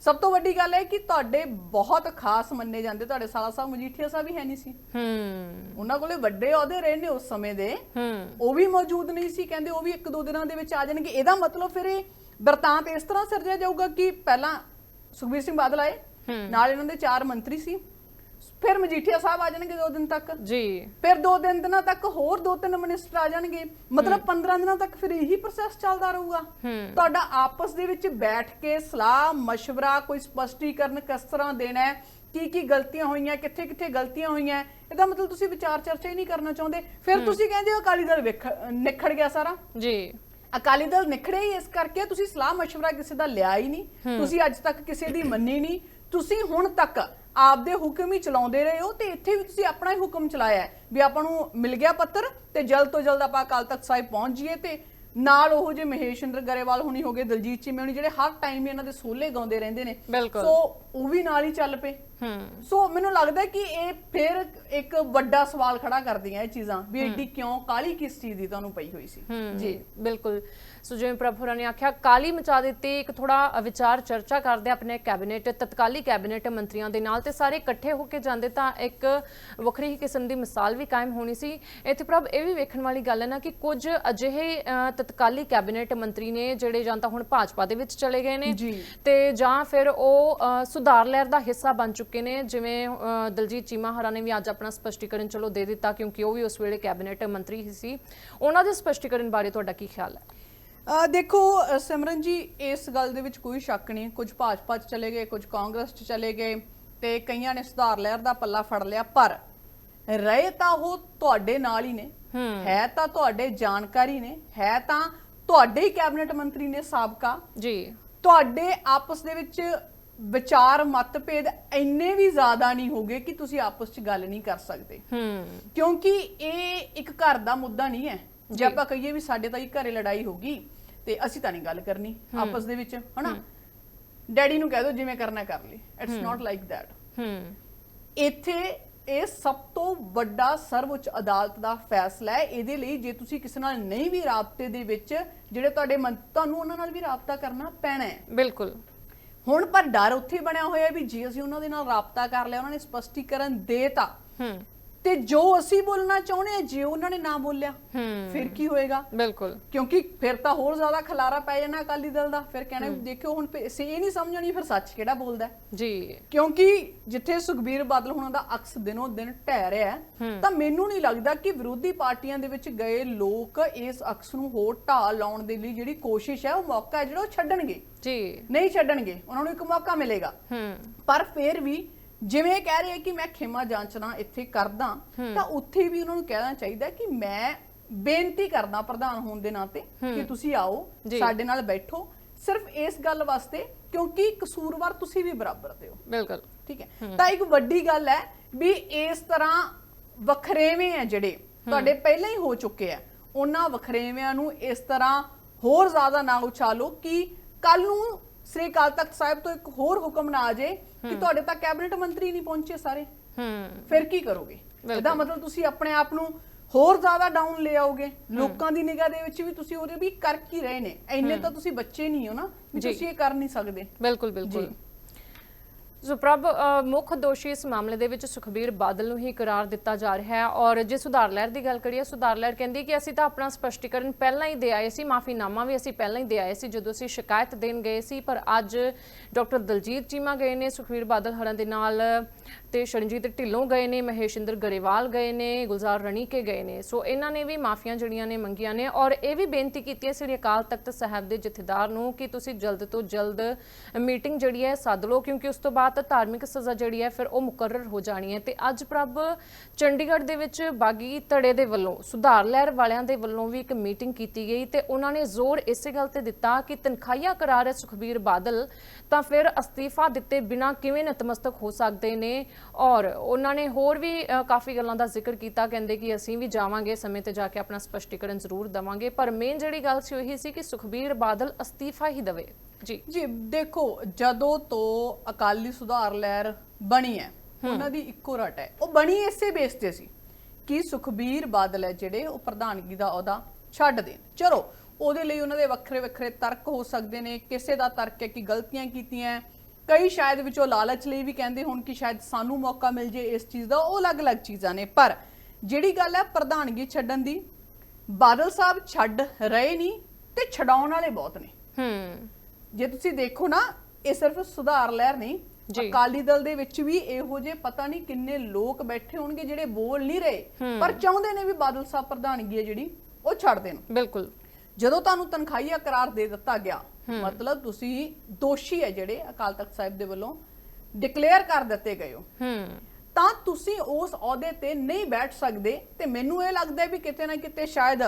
ਸਭ ਤੋਂ ਵੱਡੀ ਗੱਲ ਹੈ ਕਿ ਤੁਹਾਡੇ ਬਹੁਤ ਖਾਸ ਮੰਨੇ ਜਾਂਦੇ ਤੁਹਾਡੇ ਸਾਲਾ ਸਾਹਿਬ ਮਜੀਠੀਆ ਸਾਹਿਬ ਵੀ ਹੈ ਨਹੀਂ ਸੀ। ਹੂੰ। ਉਹਨਾਂ ਕੋਲੇ ਵੱਡੇ ਅਹੁਦੇ ਰਹੇ ਨੇ ਉਸ ਸਮੇਂ ਦੇ। ਹੂੰ। ਉਹ ਵੀ ਮੌਜੂਦ ਨਹੀਂ ਸੀ ਕਹਿੰਦੇ ਉਹ ਵੀ ਇੱਕ ਦੋ ਦਿਨਾਂ ਦੇ ਵਿੱਚ ਆ ਜਾਣਗੇ। ਇਹਦਾ ਮਤਲਬ ਫਿਰ ਇਹ ਵਰਤਾਂਤ ਇਸ ਤਰ੍ਹਾਂ ਸਿਰਜਿਆ ਜਾਊਗਾ ਕਿ ਪਹਿਲਾਂ ਸੁਖਬੀਰ ਸਿੰਘ ਬਾਦਲ ਆਏ। ਨਾਲ ਇਹਨਾਂ ਦੇ ਚਾਰ ਮੰਤਰੀ ਸੀ। ਫਿਰ ਮਜੀਠੀਆ ਸਾਹਿਬ ਆ ਜਾਣਗੇ 2 ਦਿਨ ਤੱਕ। ਜੀ। ਫਿਰ 2 ਦਿਨ ਦਿਨਾਂ ਤੱਕ ਹੋਰ 2-3 ਮਿਨਿਸਟਰ ਆ ਜਾਣਗੇ। ਮਤਲਬ 15 ਦਿਨਾਂ ਤੱਕ ਫਿਰ ਇਹੀ ਪ੍ਰੋਸੈਸ ਚੱਲਦਾ ਰਹੂਗਾ। ਤੁਹਾਡਾ ਆਪਸ ਦੇ ਵਿੱਚ ਬੈਠ ਕੇ ਸਲਾਹ مشਵਰਾ ਕੋਈ ਸਪਸ਼ਟੀਕਰਨ ਕਿਸ ਤਰ੍ਹਾਂ ਦੇਣਾ ਕੀ ਕੀ ਗਲਤੀਆਂ ਹੋਈਆਂ ਕਿੱਥੇ ਕਿੱਥੇ ਗਲਤੀਆਂ ਹੋਈਆਂ ਇਹਦਾ ਮਤਲਬ ਤੁਸੀਂ ਵਿਚਾਰ ਚਰਚਾ ਹੀ ਨਹੀਂ ਕਰਨਾ ਚਾਹੁੰਦੇ। ਫਿਰ ਤੁਸੀਂ ਕਹਿੰਦੇ ਹੋ ਅਕਾਲੀ ਦਲ ਨਿਖੜ ਗਿਆ ਸਾਰਾ। ਜੀ। ਅਕਾਲੀ ਦਲ ਨਿਖੜੇ ਹੀ ਇਸ ਕਰਕੇ ਤੁਸੀਂ ਸਲਾਹ مشਵਰਾ ਕਿਸੇ ਦਾ ਲਿਆ ਹੀ ਨਹੀਂ ਤੁਸੀਂ ਅੱਜ ਤੱਕ ਕਿਸੇ ਦੀ ਮੰਨੀ ਨਹੀਂ ਤੁਸੀਂ ਹੁਣ ਤੱਕ ਆਪ ਦੇ ਹੁਕਮ ਹੀ ਚਲਾਉਂਦੇ ਰਹੇ ਹੋ ਤੇ ਇੱਥੇ ਵੀ ਤੁਸੀਂ ਆਪਣਾ ਹੀ ਹੁਕਮ ਚਲਾਇਆ ਵੀ ਆਪਾਂ ਨੂੰ ਮਿਲ ਗਿਆ ਪੱਤਰ ਤੇ ਜਲਦ ਤੋਂ ਜਲਦ ਆਪਾਂ ਅਕਾਲ ਤਖਤ ਸਾਹਿਬ ਪਹੁੰਚ ਜੀਏ ਤੇ ਨਾਲ ਉਹ ਜੇ ਮਹੇਸ਼ਿੰਦਰ ਗਰੇਵਾਲ ਹੁਣੀ ਹੋਗੇ ਦਲਜੀਤ ਚੀਮੇ ਹੁਣੀ ਜਿਹੜੇ ਹਰ ਟਾਈਮ ਇਹਨਾਂ ਦੇ ਸੋਲੇ ਗਾਉਂਦੇ ਰਹਿੰਦੇ ਨੇ। ਬਿਲਕੁਲ। ਸੋ ਉਹ ਵੀ ਨਾਲ ਹੀ ਚੱਲ ਪਏ। ਹੂੰ। ਸੋ ਮੈਨੂੰ ਲੱਗਦਾ ਕਿ ਇਹ ਫਿਰ ਇੱਕ ਵੱਡਾ ਸਵਾਲ ਖੜਾ ਕਰਦੀਆਂ ਇਹ ਚੀਜ਼ਾਂ ਵੀ ਐਡੀ ਕਿਉਂ ਕਾਲੀ ਕਿਸ ਚੀਜ਼ ਦੀ ਤੁਹਾਨੂੰ ਪਈ ਹੋਈ ਸੀ? ਜੀ। ਬਿਲਕੁਲ। ਸੋ ਜਿਵੇਂ ਪ੍ਰਭ ਹੋਰਾਂ ਨੇ ਆਖਿਆ ਕਾਲੀ ਮਚਾ ਦਿੱਤੀ ਇੱਕ ਥੋੜਾ ਵਿਚਾਰ ਚਰਚਾ ਕਰਦੇ ਆਪਣੇ ਕੈਬਨਿਟ ਤਤਕਾਲੀ ਕੈਬਨਿਟ ਮੰਤਰੀਆਂ ਦੇ ਨਾਲ ਤੇ ਸਾਰੇ ਇਕੱਠੇ ਹੋ ਕੇ ਜਾਂਦੇ ਤਾਂ ਇੱਕ ਵੱਖਰੀ ਹੀ ਕਿਸਮ ਦੀ ਮਿਸਾਲ ਵੀ ਕਾਇਮ ਹੋਣੀ ਸੀ। ਇੱਥੇ ਪ੍ਰਭ ਇਹ ਵੀ ਵੇਖਣ ਵਾਲੀ ਗੱਲ ਹੈ ਨਾ ਕਿ ਕੁਝ ਅਜਿਹੇ ਤਤਕਾਲੀ ਕੈਬਨਿਟ ਮੰਤਰੀ ਨੇ ਜਿਹੜੇ ਜਾਂ ਤਾਂ ਹੁਣ ਭਾਜਪਾ ਦੇ ਵਿੱਚ ਚਲੇ ਗਏ ਨੇ। ਤੇ ਜਾਂ ਫਿਰ ਉਹ ਸੁਧਾਰ ਲਹਿਰ ਦਾ ਹਿੱਸਾ ਬਣ ਚੁੱਕੇ ਨੇ। ਜਿਵੇਂ ਦਲਜੀਤ ਚੀਮਾ ਹਰਾ ਨੇ ਵੀ ਅੱਜ ਆਪਣਾ ਸਪਸ਼ਟੀਕਰਨ ਚਲੋ ਦੇ ਦਿੱਤਾ ਕਿਉਂਕਿ ਉਹ ਵੀ ਉਸ ਵੇਲੇ ਕੈਬਨਿਟ ਮੰਤਰੀ ਹੀ ਸੀ। ਉਹਨਾਂ ਦੇ ਸਪਸ਼ਟੀਕਰਨ ਬਾਰੇ ਤੁਹਾਡਾ ਕੀ ਖਿਆਲ ਹੈ? ਦੇਖੋ ਸਿਮਰਨ ਜੀ ਇਸ ਗੱਲ ਦੇ ਵਿੱਚ ਕੋਈ ਸ਼ੱਕ ਨਹੀਂ। ਕੁਝ ਭਾਜਪਾ 'ਚ ਚਲੇ ਗਏ ਕੁਝ ਕਾਂਗਰਸ 'ਚ ਚਲੇ ਗਏ ਤੇ ਕਈਆਂ ਨੇ ਸੁਧਾਰ ਲਹਿਰ ਦਾ ਪੱਲਾ ਫੜ ਲਿਆ। ਪਰ ਰਹੇ ਤਾਂ ਉਹ ਤੁਹਾਡੇ ਨਾਲ ਹੀ ਨੇ। ਹੈ। ਤਾਂ ਤੁਹਾਡੇ ਜਾਣਕਾਰੀ ਨੇ। ਹੈ ਤਾਂ ਤੁਹਾਡੇ ਹੀ ਕੈਬਨਿਟ ਮੰਤਰੀ ਨੇ ਸਾਬਕਾ। ਜੀ। ਤੁਹਾਡੇ ਆਪਸ ਦੇ ਵਿੱਚ ਵਿਚਾਰ ਮਤਭੇਦ ਇੰਨੇ ਵੀ ਜ਼ਿਆਦਾ ਨਹੀਂ ਹੋਗੇ ਕਿ ਤੁਸੀਂ ਆਪਸ 'ਚ ਗੱਲ ਨਹੀਂ ਕਰ ਸਕਦੇ। ਹੂੰ। ਕਿਉਂਕਿ ਇਹ ਇੱਕ ਘਰ ਦਾ ਮੁੱਦਾ ਨਹੀਂ ਹੈ। ਜੇ ਆਪਾਂ ਕਹੀਏ ਵੀ ਸਾਡੇ ਤਾਂ ਹੀ ਘਰੇ ਲੜਾਈ ਹੋਗੀ ਤੇ ਅਸੀਂ ਤਾਂ ਨਹੀਂ ਗੱਲ ਕਰਨੀ ਆਪਸ ਦੇ ਵਿੱਚ ਹਨਾ? ਡੈਡੀ ਨੂੰ ਕਹਿ ਦਿਓ ਜਿਵੇਂ ਕਰਨਾ ਕਰ ਲਈ ਇਟਸ ਨਾਟ ਲਾਈਕ ਥੈਟ ਹੂੰ। ਇੱਥੇ ਇਹ ਸਭ ਤੋਂ ਵੱਡਾ ਸਰਵਉੱਚ ਅਦਾਲਤ ਦਾ ਫੈਸਲਾ ਹੈ। ਇਹਦੇ ਲਈ ਜੇ ਤੁਸੀਂ ਕਿਸੇ ਨਾਲ ਨਹੀਂ ਵੀ ਰਾਬਤੇ ਦੇ ਵਿੱਚ ਜਿਹੜੇ ਤੁਹਾਡੇ ਮਨ ਤੁਹਾਨੂੰ ਉਹਨਾਂ ਨਾਲ ਵੀ ਰਾਬਤਾ ਕਰਨਾ ਪੈਣਾ ਹੈ। ਬਿਲਕੁਲ। ਹੁਣ ਪਰ ਡਰ ਉੱਥੇ ਬਣਿਆ ਹੋਇਆ ਵੀ ਜੇ ਅਸੀਂ ਉਹਨਾਂ ਦੇ ਨਾਲ ਰਾਬਤਾ ਕਰ ਲਿਆ ਉਹਨਾਂ ਨੇ ਸਪਸ਼ਟੀਕਰਨ ਦੇਤਾ ਹੂੰ। ਤੇ ਜੋ ਅਸੀਂ ਬੋਲਣਾ ਚਾਹੁੰਦੇ ਹਾਂ ਜੇ ਉਹਨਾਂ ਨੇ ਨਾ ਬੋਲਿਆ ਫਿਰ ਕੀ ਹੋਏਗਾ? ਬਿਲਕੁਲ। ਕਿਉਂਕਿ ਫਿਰ ਤਾਂ ਹੋਰ ਜ਼ਿਆਦਾ ਖਲਾਰਾ ਪੈ ਜਾਣਾ ਅਕਾਲੀ ਦਲ ਦਾ। ਫਿਰ ਕਹਿਣਾ ਦੇਖਿਓ ਹੁਣ ਸੇ ਇਹ ਨਹੀਂ ਸਮਝਣੀ ਫਿਰ ਸੱਚ ਕਿਹੜਾ ਬੋਲਦਾ। ਜੀ। ਕਿਉਂਕਿ ਜਿੱਥੇ ਸੁਖਬੀਰ ਬਾਦਲ ਹੁਣਾਂ ਦਾ ਅਕਸ ਦਿਨੋਂ ਦਿਨ ਢਹਿ ਰਿਹਾ ਹੈ, ਤਾਂ ਮੈਨੂੰ ਨਹੀਂ ਲੱਗਦਾ ਕਿ ਵਿਰੋਧੀ ਪਾਰਟੀਆਂ ਦੇ ਵਿੱਚ ਗਏ ਲੋਕ ਇਸ ਅਕਸ ਨੂੰ ਹੋਰ ਢਾਹ ਲਾਉਣ ਦੇ ਲਈ ਜਿਹੜੀ ਕੋਸ਼ਿਸ਼ ਹੈ ਉਹ ਮੌਕਾ ਹੈ ਜਿਹੜਾ ਉਹ ਛੱਡਣਗੇ। ਜੀ। ਨਹੀਂ ਛੱਡਣਗੇ ਉਹਨਾਂ ਨੂੰ ਇੱਕ ਮੌਕਾ ਮਿਲੇਗਾ। ਹੂੰ। ਪਰ ਫਿਰ ਵੀ ਜਿਵੇਂ ਕਹਿ ਰਹੇ ਕਿ ਮੈਂ ਖਿਮਾ ਜਾਂਚਣਾ ਇੱਥੇ ਕਰਦਾ ਤਾਂ ਉੱਥੇ ਵੀ ਉਹਨਾਂ ਨੂੰ ਕਹਿਣਾ ਚਾਹੀਦਾ ਕਿ ਮੈਂ ਬੇਨਤੀ ਕਰਦਾ ਪ੍ਰਧਾਨ ਹੋਣ ਦੇ ਨਾਤੇ ਕਿ ਤੁਸੀਂ ਆਓ। ਸਾਡੇ ਨਾਲ ਬੈਠੋ। ਸਿਰਫ ਇਸ ਗੱਲ ਵਾਸਤੇ ਕਿਉਂਕਿ ਕਸੂਰਵਾਰ ਤੁਸੀਂ ਵੀ ਬਰਾਬਰ ਦੇ ਹੋ। ਬਿਲਕੁਲ। ਠੀਕ ਹੈ? ਤਾਂ ਇੱਕ ਵੱਡੀ ਗੱਲ ਹੈ ਵੀ ਇਸ ਤਰ੍ਹਾਂ ਵੱਖਰੇਵੇਂ ਆ ਜਿਹੜੇ ਤੁਹਾਡੇ ਪਹਿਲਾਂ ਹੀ ਹੋ ਚੁੱਕੇ ਆ। ਉਹਨਾਂ ਵੱਖਰੇਵਿਆਂ ਨੂੰ ਇਸ ਤਰ੍ਹਾਂ ਹੋਰ ਜ਼ਿਆਦਾ ਨਾ ਉਛਾਲੋ ਕਿ ਕੱਲ ਨੂੰ ਸ੍ਰੀ ਅਕਾਲ ਤਖਤ ਸਾਹਿਬ ਤੋਂ ਇੱਕ ਹੋਰ ਹੁਕਮ ਨਾ ਆ ਜਾਏ ਕਿ ਤੁਹਾਡੇ ਤੱਕ ਕੈਬਨਿਟ ਮੰਤਰੀ ਨਹੀਂ ਪਹੁੰਚੇ ਸਾਰੇ। ਹੂੰ। ਫਿਰ ਕੀ ਕਰੋਗੇ? ਇਹਦਾ ਮਤਲਬ ਤੁਸੀਂ ਆਪਣੇ ਆਪ ਨੂੰ ਹੋਰ ਜ਼ਿਆਦਾ ਡਾਊਨ ਲੈ ਆਓਗੇ। ਲੋਕਾਂ ਦੀ ਨਿਗਾਹ ਦੇ ਵਿੱਚ ਵੀ ਤੁਸੀਂ ਉਹਦੇ ਵੀ ਕਰ ਕੀ ਰਹੇ ਨੇ। ਇੰਨੇ ਤਾਂ ਤੁਸੀਂ ਬੱਚੇ ਨਹੀਂ ਹੋ ਨਾ ਵੀ ਜੀ। ਤੁਸੀਂ ਇਹ ਕਰ ਨਹੀਂ ਸਕਦੇ। ਬਿਲਕੁਲ ਬਿਲਕੁਲ। ਸੋ ਮੁੱਖ ਦੋਸ਼ੀ ਇਸ ਮਾਮਲੇ ਦੇ ਵਿੱਚ ਸੁਖਬੀਰ ਬਾਦਲ ਨੂੰ ਹੀ ਕਰਾਰ ਦਿੱਤਾ ਜਾ ਰਿਹਾ ਹੈ ਔਰ ਜੇ ਸੁਧਾਰ ਲਹਿਰ ਦੀ ਗੱਲ ਕਰੀਏ, ਸੁਧਾਰ ਲਹਿਰ ਕਹਿੰਦੀ ਕਿ ਅਸੀਂ ਤਾਂ ਆਪਣਾ ਸਪਸ਼ਟੀਕਰਨ ਪਹਿਲਾਂ ਹੀ ਦੇ ਆਏ ਸੀ, ਮਾਫੀਨਾਮਾ ਵੀ ਅਸੀਂ ਪਹਿਲਾਂ ਹੀ ਦੇ ਆਏ ਸੀ ਜਦੋਂ ਅਸੀਂ ਸ਼ਿਕਾਇਤ ਦੇਣ ਗਏ ਸੀ, ਪਰ ਅੱਜ ਡਾਕਟਰ ਦਲਜੀਤ ਚੀਮਾ ਗਏ ਨੇ, ਸੁਖਬੀਰ ਬਾਦਲ ਹਰਾਂ ਦੇ ਨਾਲ ਤੇ ਸ਼ਰਨਜੀਤ ਢਿੱਲੋਂ ਗਏ ਨੇ ਮਹੇਸ਼ਿੰਦਰ ਗਰੇਵਾਲ ਗਏ ਨੇ, ਗੁਲਜ਼ਾਰ ਰਣੀਕੇ ਗਏ ਨੇ। ਸੋ ਇਹਨਾਂ ਨੇ ਵੀ ਮਾਫੀਆਂ ਜਿਹੜੀਆਂ ਨੇ ਮੰਗੀਆਂ ਨੇ ਔਰ ਇਹ ਵੀ ਬੇਨਤੀ ਕੀਤੀ ਹੈ ਸ੍ਰੀ ਅਕਾਲ ਤਖਤ ਸਾਹਿਬ ਦੇ ਜਥੇਦਾਰ ਨੂੰ ਕਿ ਤੁਸੀਂ ਜਲਦ ਤੋਂ ਜਲਦ ਮੀਟਿੰਗ ਜਿਹੜੀ ਹੈ ਸੱਦ ਲਓ, ਕਿਉਂਕਿ ਉਸ ਤੋਂ ਬਾਅਦ ਧਾਰਮਿਕ ਸਜ਼ਾ ਜਿਹੜੀ ਹੈ ਫਿਰ ਉਹ ਮੁਕਰਰ ਹੋ ਜਾਣੀ ਹੈ। ਤੇ ਅੱਜ ਪ੍ਰਭ ਚੰਡੀਗੜ੍ਹ ਦੇ ਵਿੱਚ ਬਾਗੀ ਧੜੇ ਦੇ ਵੱਲੋਂ, ਸੁਧਾਰ ਲਹਿਰ ਵਾਲਿਆਂ ਦੇ ਵੱਲੋਂ ਵੀ ਇੱਕ ਮੀਟਿੰਗ ਕੀਤੀ ਗਈ ਤੇ ਉਹਨਾਂ ਨੇ ਜ਼ੋਰ ਇਸੇ ਗੱਲ ਤੇ ਦਿੱਤਾ ਕਿ ਤਨਖਾਹੀਆ ਕਰਾਰ ਹੈ ਸੁਖਬੀਰ ਬਾਦਲ ਤਾਂ ਫਿਰ ਅਸਤੀਫਾ ਦਿੱਤੇ ਬਿਨਾ ਕਿਵੇਂ ਨਤਮਸਤਕ ਹੋ ਸਕਦੇ ਨੇ? ਔਰ ਉਹਨਾਂ ਨੇ ਹੋਰ ਵੀ ਕਾਫੀ ਗੱਲਾਂ ਦਾ ਜ਼ਿਕਰ ਕੀਤਾ ਕਹਿੰਦੇ ਕਿ ਅਸੀਂ ਵੀ ਜਾਵਾਂਗੇ ਸਮੇਂ ਤੇ ਜਾ ਕੇ ਆਪਣਾ ਸਪਸ਼ਟੀਕਰਨ ਜ਼ਰੂਰ ਦਵਾਂਗੇ। ਪਰ ਮੇਨ ਜਿਹੜੀ ਗੱਲ ਸੀ ਉਹ ਸੀ ਕਿ ਸੁਖਬੀਰ ਬਾਦਲ ਅਸਤੀਫਾ ਹੀ ਦੇਵੇ। ਜੀ। ਜੀ ਦੇਖੋ ਜਦੋਂ ਤੋਂ ਅਕਾਲੀ ਸੁਧਾਰ ਲਹਿਰ ਬਣੀ ਹੈ ਉਹਨਾਂ ਦੀ ਇੱਕੋ ਰਟ ਹੈ। ਉਹ ਬਣੀ ਇਸੇ ਬੇਸ ਤੇ ਸੀ ਕਿ ਸੁਖਬੀਰ ਬਾਦਲ ਹੈ ਜਿਹੜੇ ਉਹ ਪ੍ਰਧਾਨਗੀ ਦਾ ਅਹੁਦਾ ਛੱਡ ਦੇਣ। ਚਲੋ ਉਹਦੇ ਲਈ ਉਹਨਾਂ ਦੇ ਵੱਖਰੇ ਵੱਖਰੇ ਤਰਕ ਹੋ ਸਕਦੇ ਨੇ ਕਿਸੇ ਦਾ ਤਰਕ ਹੈ ਕਿ ਗਲਤੀਆਂ ਕੀਤੀਆਂ ਕਈ ਸ਼ਾਇਦ ਵਿੱਚੋਂ ਲਾਲਚ ਲਈ ਵੀ ਕਹਿੰਦੇ ਹੋਣ ਕਿ ਸ਼ਾਇਦ ਸਾਨੂੰ ਮੌਕਾ ਮਿਲ ਜੇ ਇਸ ਚੀਜ਼ ਦਾ ਉਹ ਅਲੱਗ-ਅਲੱਗ ਚੀਜ਼ਾਂ ਨੇ। ਪਰ ਜਿਹੜੀ ਗੱਲ ਹੈ ਪ੍ਰਧਾਨਗੀ ਛੱਡਣ ਦੀ ਬਾਦਲ ਸਾਹਿਬ ਛੱਡ ਰਹੇ ਨਹੀਂ ਤੇ ਛਡਾਉਣ ਵਾਲੇ ਬਹੁਤ ਨੇ। ਹੂੰ। ਜੇ ਤੁਸੀਂ ਦੇਖੋ ਨਾ ਇਹ ਸਿਰਫ ਸੁਧਾਰ ਲਹਿਰ ਨਹੀਂ ਜੀ। ਅਕਾਲੀ ਦਲ ਦੇ ਵਿੱਚ ਵੀ ਇਹੋ ਜਿਹੇ ਪਤਾ ਨਹੀਂ ਕਿੰਨੇ ਲੋਕ ਬੈਠੇ ਹੋਣਗੇ ਜਿਹੜੇ ਬੋਲ ਨਹੀਂ ਰਹੇ ਪਰ ਚਾਹੁੰਦੇ ਨੇ ਵੀ ਬਾਦਲ ਸਾਹਿਬ ਪ੍ਰਧਾਨਗੀ ਹੈ ਜਿਹੜੀ ਉਹ ਛੱਡ ਦੇਣ। ਬਿਲਕੁਲ। ਜਦੋਂ ਤੁਹਾਨੂੰ ਤਨਖਾਹੀਆ ਕਰਾਰ ਦੇ ਦਿੱਤਾ ਗਿਆ ਮਤਲਬ ਤੁਸੀਂ ਦੋਸ਼ੀ ਹੈ ਜਿਹੜੇ ਅਕਾਲ ਤਖਤ ਸਾਹਿਬ ਦੇ ਵੱਲੋਂ ਡਿਕਲੇਅਰ ਕਰ ਦਿੱਤੇ ਗਏ ਹੋ। ਤਾਂ ਤੁਸੀਂ ਉਸ ਅਹੁਦੇ ਤੇ ਨਹੀਂ ਬੈਠ ਸਕਦੇ ਤੇ ਮੈਨੂੰ ਇਹ ਲੱਗਦਾ ਵੀ ਕਿਤੇ ਨਾ ਕਿਤੇ ਸ਼ਾਇਦ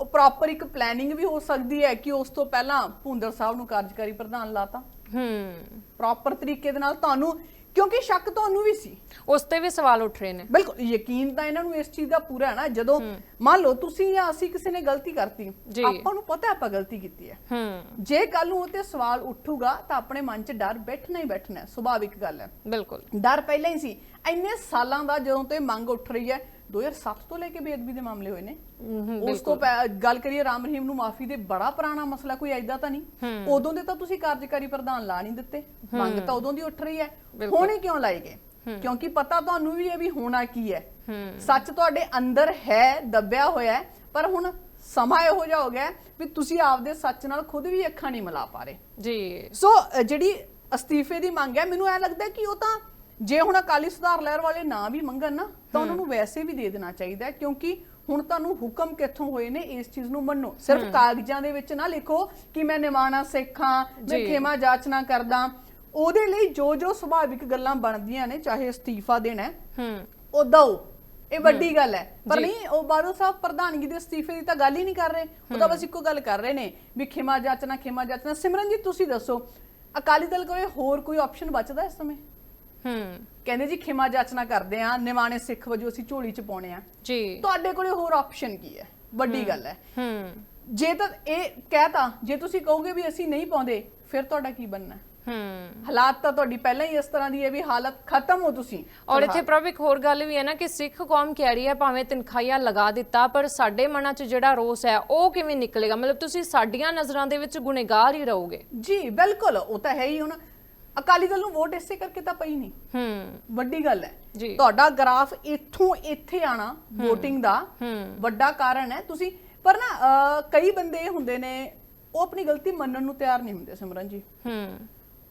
ਉਹ ਪ੍ਰੋਪਰ ਇੱਕ ਪਲੈਨਿੰਗ ਵੀ ਹੋ ਸਕਦੀ ਹੈ ਕਿ ਉਸ ਤੋਂ ਪਹਿਲਾਂ ਭੁੰਦਰ ਸਾਹਿਬ ਨੂੰ ਕਾਰਜਕਾਰੀ ਪ੍ਰਧਾਨ ਲਾਤਾ। ਹੂੰ। ਪ੍ਰੋਪਰ ਤਰੀਕੇ ਦੇ ਨਾਲ ਤੁਹਾਨੂੰ ਕਿਉਂਕਿ ਸ਼ੱਕ ਤੁਹਾਨੂੰ ਵੀ ਸੀ। ਉਸ ਤੇ ਵੀ ਸਵਾਲ ਉੱਠ ਰਹੇ ਨੇ। ਬਿਲਕੁਲ ਯਕੀਨ ਤਾਂ ਇਹਨਾਂ ਨੂੰ ਇਸ ਚੀਜ਼ ਦਾ ਪੂਰਾ ਹੈ ਨਾ ਜਦੋਂ ਮੰਨ ਲਓ ਤੁਸੀਂ ਜਾਂ ਅਸੀਂ ਕਿਸੇ ਨੇ ਗਲਤੀ ਕਰਤੀ ਜੀ। ਆਪਾਂ ਨੂੰ ਪਤਾ ਆਪਾਂ ਗਲਤੀ ਕੀਤੀ ਹੈ। ਹੂੰ। ਜੇ ਕੱਲ ਨੂੰ ਉਹ ਤੇ ਸਵਾਲ ਉੱਠੂਗਾ ਤਾਂ ਆਪਣੇ ਮਨ 'ਚ ਡਰ ਬੈਠਣਾ ਹੀ ਬੈਠਣਾ ਹੈ ਸੁਭਾਵਿਕ ਗੱਲ ਹੈ। ਬਿਲਕੁਲ। ਡਰ ਪਹਿਲਾਂ ਹੀ ਸੀ। ਇੰਨੇ ਸਾਲਾਂ ਦਾ ਜਦੋਂ ਤੋਂ ਇਹ ਮੰਗ ਉੱਠ ਰਹੀ ਹੈ 2007 ਤੋਂ ਲੈ ਕੇ ਬੇਅਦਬੀ ਦੇ ਮਾਮਲੇ ਹੋਏ ਨੇ। ਉਸ ਤੋਂ ਗੱਲ ਕਰੀਏ ਰਾਮ ਰਹੀਮ ਨੂੰ ਮਾਫੀ ਦੇ ਬੜਾ ਪੁਰਾਣਾ ਮਸਲਾ ਕੋਈ ਐਦਾ ਤਾਂ ਨਹੀਂ। ਉਦੋਂ ਦੇ ਤਾਂ ਤੁਸੀਂ ਕਾਰਜਕਾਰੀ ਪ੍ਰਧਾਨ ਲਾ ਨਹੀਂ ਦਿੱਤੇ। ਮੰਗ ਤਾਂ ਉਦੋਂ ਦੀ ਉੱਠ ਰਹੀ ਹੈ। ਹੁਣੇ ਕਿਉਂ ਲਾਏ ਗਏ? ਕਿਉਂਕਿ ਪਤਾ ਤੁਹਾਨੂੰ ਵੀ ਹੈ ਵੀ ਹੋਣਾ ਕੀ ਹੈ। ਸੱਚ ਤੁਹਾਡੇ ਅੰਦਰ ਹੈ ਦੱਬਿਆ ਹੋਇਆ ਹੈ ਪਰ ਹੁਣ ਸਮਾਂ ਇਹੋ ਜਿਹਾ ਹੋ ਗਿਆ ਵੀ ਤੁਸੀਂ ਆਪਦੇ ਸੱਚ ਨਾਲ ਖੁਦ ਵੀ ਅੱਖਾਂ ਨਹੀਂ ਮਿਲਾ ਪਾ ਰਹੇ। ਜੀ। ਸੋ ਜਿਹੜੀ ਅਸਤੀਫੇ ਦੀ ਮੰਗ ਹੈ ਮੈਨੂੰ ਐ ਲੱਗਦਾ ਕਿ ਉਹ ਤਾਂ ਜੇ ਹੁਣ ਅਕਾਲੀ ਸੁਧਾਰ ਲਹਿਰ ਵਾਲੇ ਨਾ ਵੀ ਮੰਗਣ ਨਾ ਤਾਂ ਉਹਨਾਂ ਨੂੰ ਵੈਸੇ ਵੀ ਦੇ ਦੇਣਾ ਚਾਹੀਦਾ ਕਿਉਂਕਿ ਹੁਣ ਤੁਹਾਨੂੰ ਹੁਕਮ ਕਿੱਥੋਂ ਹੋਏ ਨੇ ਇਸ ਚੀਜ਼ ਨੂੰ ਮੰਨੋ। ਸਿਰਫ ਕਾਗਜ਼ਾਂ ਦੇ ਵਿੱਚ ਨਾ ਲਿਖੋ ਕਿ ਮੈਂ ਨਿਮਾਣਾ ਸਿੱਖਾਂ ਮੈਂ। ਖੇਮਾ ਜਾਚਨਾ ਕਰਦਾ। ਉਹਦੇ ਲਈ ਜੋ ਜੋ ਸੁਭਾਵਿਕ ਗੱਲਾਂ ਬਣਦੀਆਂ ਨੇ ਚਾਹੇ ਅਸਤੀਫਾ ਦੇਣਾ ਹੈ, ਹੂੰ। ਉਹ ਦਓ। ਇਹ ਵੱਡੀ ਗੱਲ ਹੈ। ਪਰ। ਨਹੀਂ ਉਹ ਬਾਦਲ ਸਾਹਿਬ ਪ੍ਰਧਾਨਗੀ ਦੇ ਅਸਤੀਫੇ ਦੀ ਤਾਂ ਗੱਲ ਹੀ ਨਹੀਂ ਕਰ ਰਹੇ। ਉਹ ਤਾਂ ਬਸ ਇੱਕੋ ਗੱਲ ਕਰ ਰਹੇ ਨੇ ਵੀ ਖਿਮਾ ਜਾਚਨਾ ਖਿਮਾ ਜਾਚਨਾ। ਸਿਮਰਨ ਜੀ ਤੁਸੀਂ ਦੱਸੋ ਅਕਾਲੀ ਦਲ ਕੋਲੇ ਹੋਰ ਕੋਈ ਆਪਸ਼ਨ ਬਚਦਾ ਇਸ ਸਮੇਂ? ਹੂੰ। ਕਹਿੰਦੇ ਜੀ ਖਿਮਾ ਜਾਚਨਾ ਕਰਦੇ ਆ ਨਿਮਾਣੇ ਸਿੱਖ ਵਜੋਂ ਅਸੀਂ ਝੋਲੀ ਚ ਪਾਉਣੇ ਆ। ਜੀ। ਤੁਹਾਡੇ ਕੋਲੇ ਹੋਰ ਆਪਸ਼ਨ ਕੀ ਹੈ? ਵੱਡੀ ਗੱਲ ਹੈ। ਹੂੰ। ਜੇ ਤਾਂ ਇਹ ਕਹਿਤਾ ਜੇ ਤੁਸੀਂ ਕਹੋਗੇ ਵੀ ਅਸੀਂ ਨਹੀਂ ਪਾਉਂਦੇ ਫਿਰ ਤੁਹਾਡਾ ਕੀ ਬਣਨਾ ਹੈ? ਹਾਲਾਤ ਤਾਂ ਤੁਹਾਡੀ ਪਹਿਲਾਂ ਹੀ ਇਸ ਤਰ੍ਹਾਂ ਦੀ ਹੈ ਵੀ ਹਾਲਤ ਖਤਮ ਹੋ ਤੁਸੀਂ। ਔਰ ਇੱਥੇ ਪ੍ਰਭ ਇੱਕ ਹੋਰ ਗੱਲ ਵੀ ਹੈ ਨਾ ਕਿ ਸਿੱਖ ਕੌਮ ਕਹਿ ਰਹੀ ਹੈ ਭਾਵੇਂ ਤਨਖਾਹੀਆਂ ਲਗਾ ਦਿੱਤਾ ਪਰ ਸਾਡੇ ਮਨਾਂ 'ਚ ਜਿਹੜਾ ਰੋਸ ਹੈ ਉਹ ਕਿਵੇਂ ਨਿਕਲੇਗਾ? ਮਤਲਬ ਤੁਸੀਂ ਸਾਡੀਆਂ ਨਜ਼ਰਾਂ ਦੇ ਵਿੱਚ ਗੁਨੇਗਾਰ ਹੀ ਰਹੋਗੇ। ਜੀ ਬਿਲਕੁਲ। ਉਹ ਤਾਂ ਹੈ ਹੀ ਹੁਣ। ਅਕਾਲੀ ਦਲ ਨੂੰ ਵੋਟ ਇਸੇ ਕਰਕੇ ਤਾਂ ਪਈ ਨਹੀਂ। ਹੂੰ। ਵੱਡੀ ਗੱਲ ਹੈ। ਤੁਹਾਡਾ ਗ੍ਰਾਫ ਇੱਥੋਂ ਇੱਥੇ ਆਣਾ VOTING ਦਾ ਵੱਡਾ ਕਾਰਨ ਹੈ। ਤੁਸੀਂ ਪਰ ਨਾ ਕਈ ਬੰਦੇ ਹੁੰਦੇ ਨੇ ਉਹ ਆਪਣੀ ਗਲਤੀ ਮੰਨਣ ਨੂੰ ਤਿਆਰ ਨਹੀਂ ਹੁੰਦੇ ਸਿਮਰਨ ਜੀ। ਹੂੰ।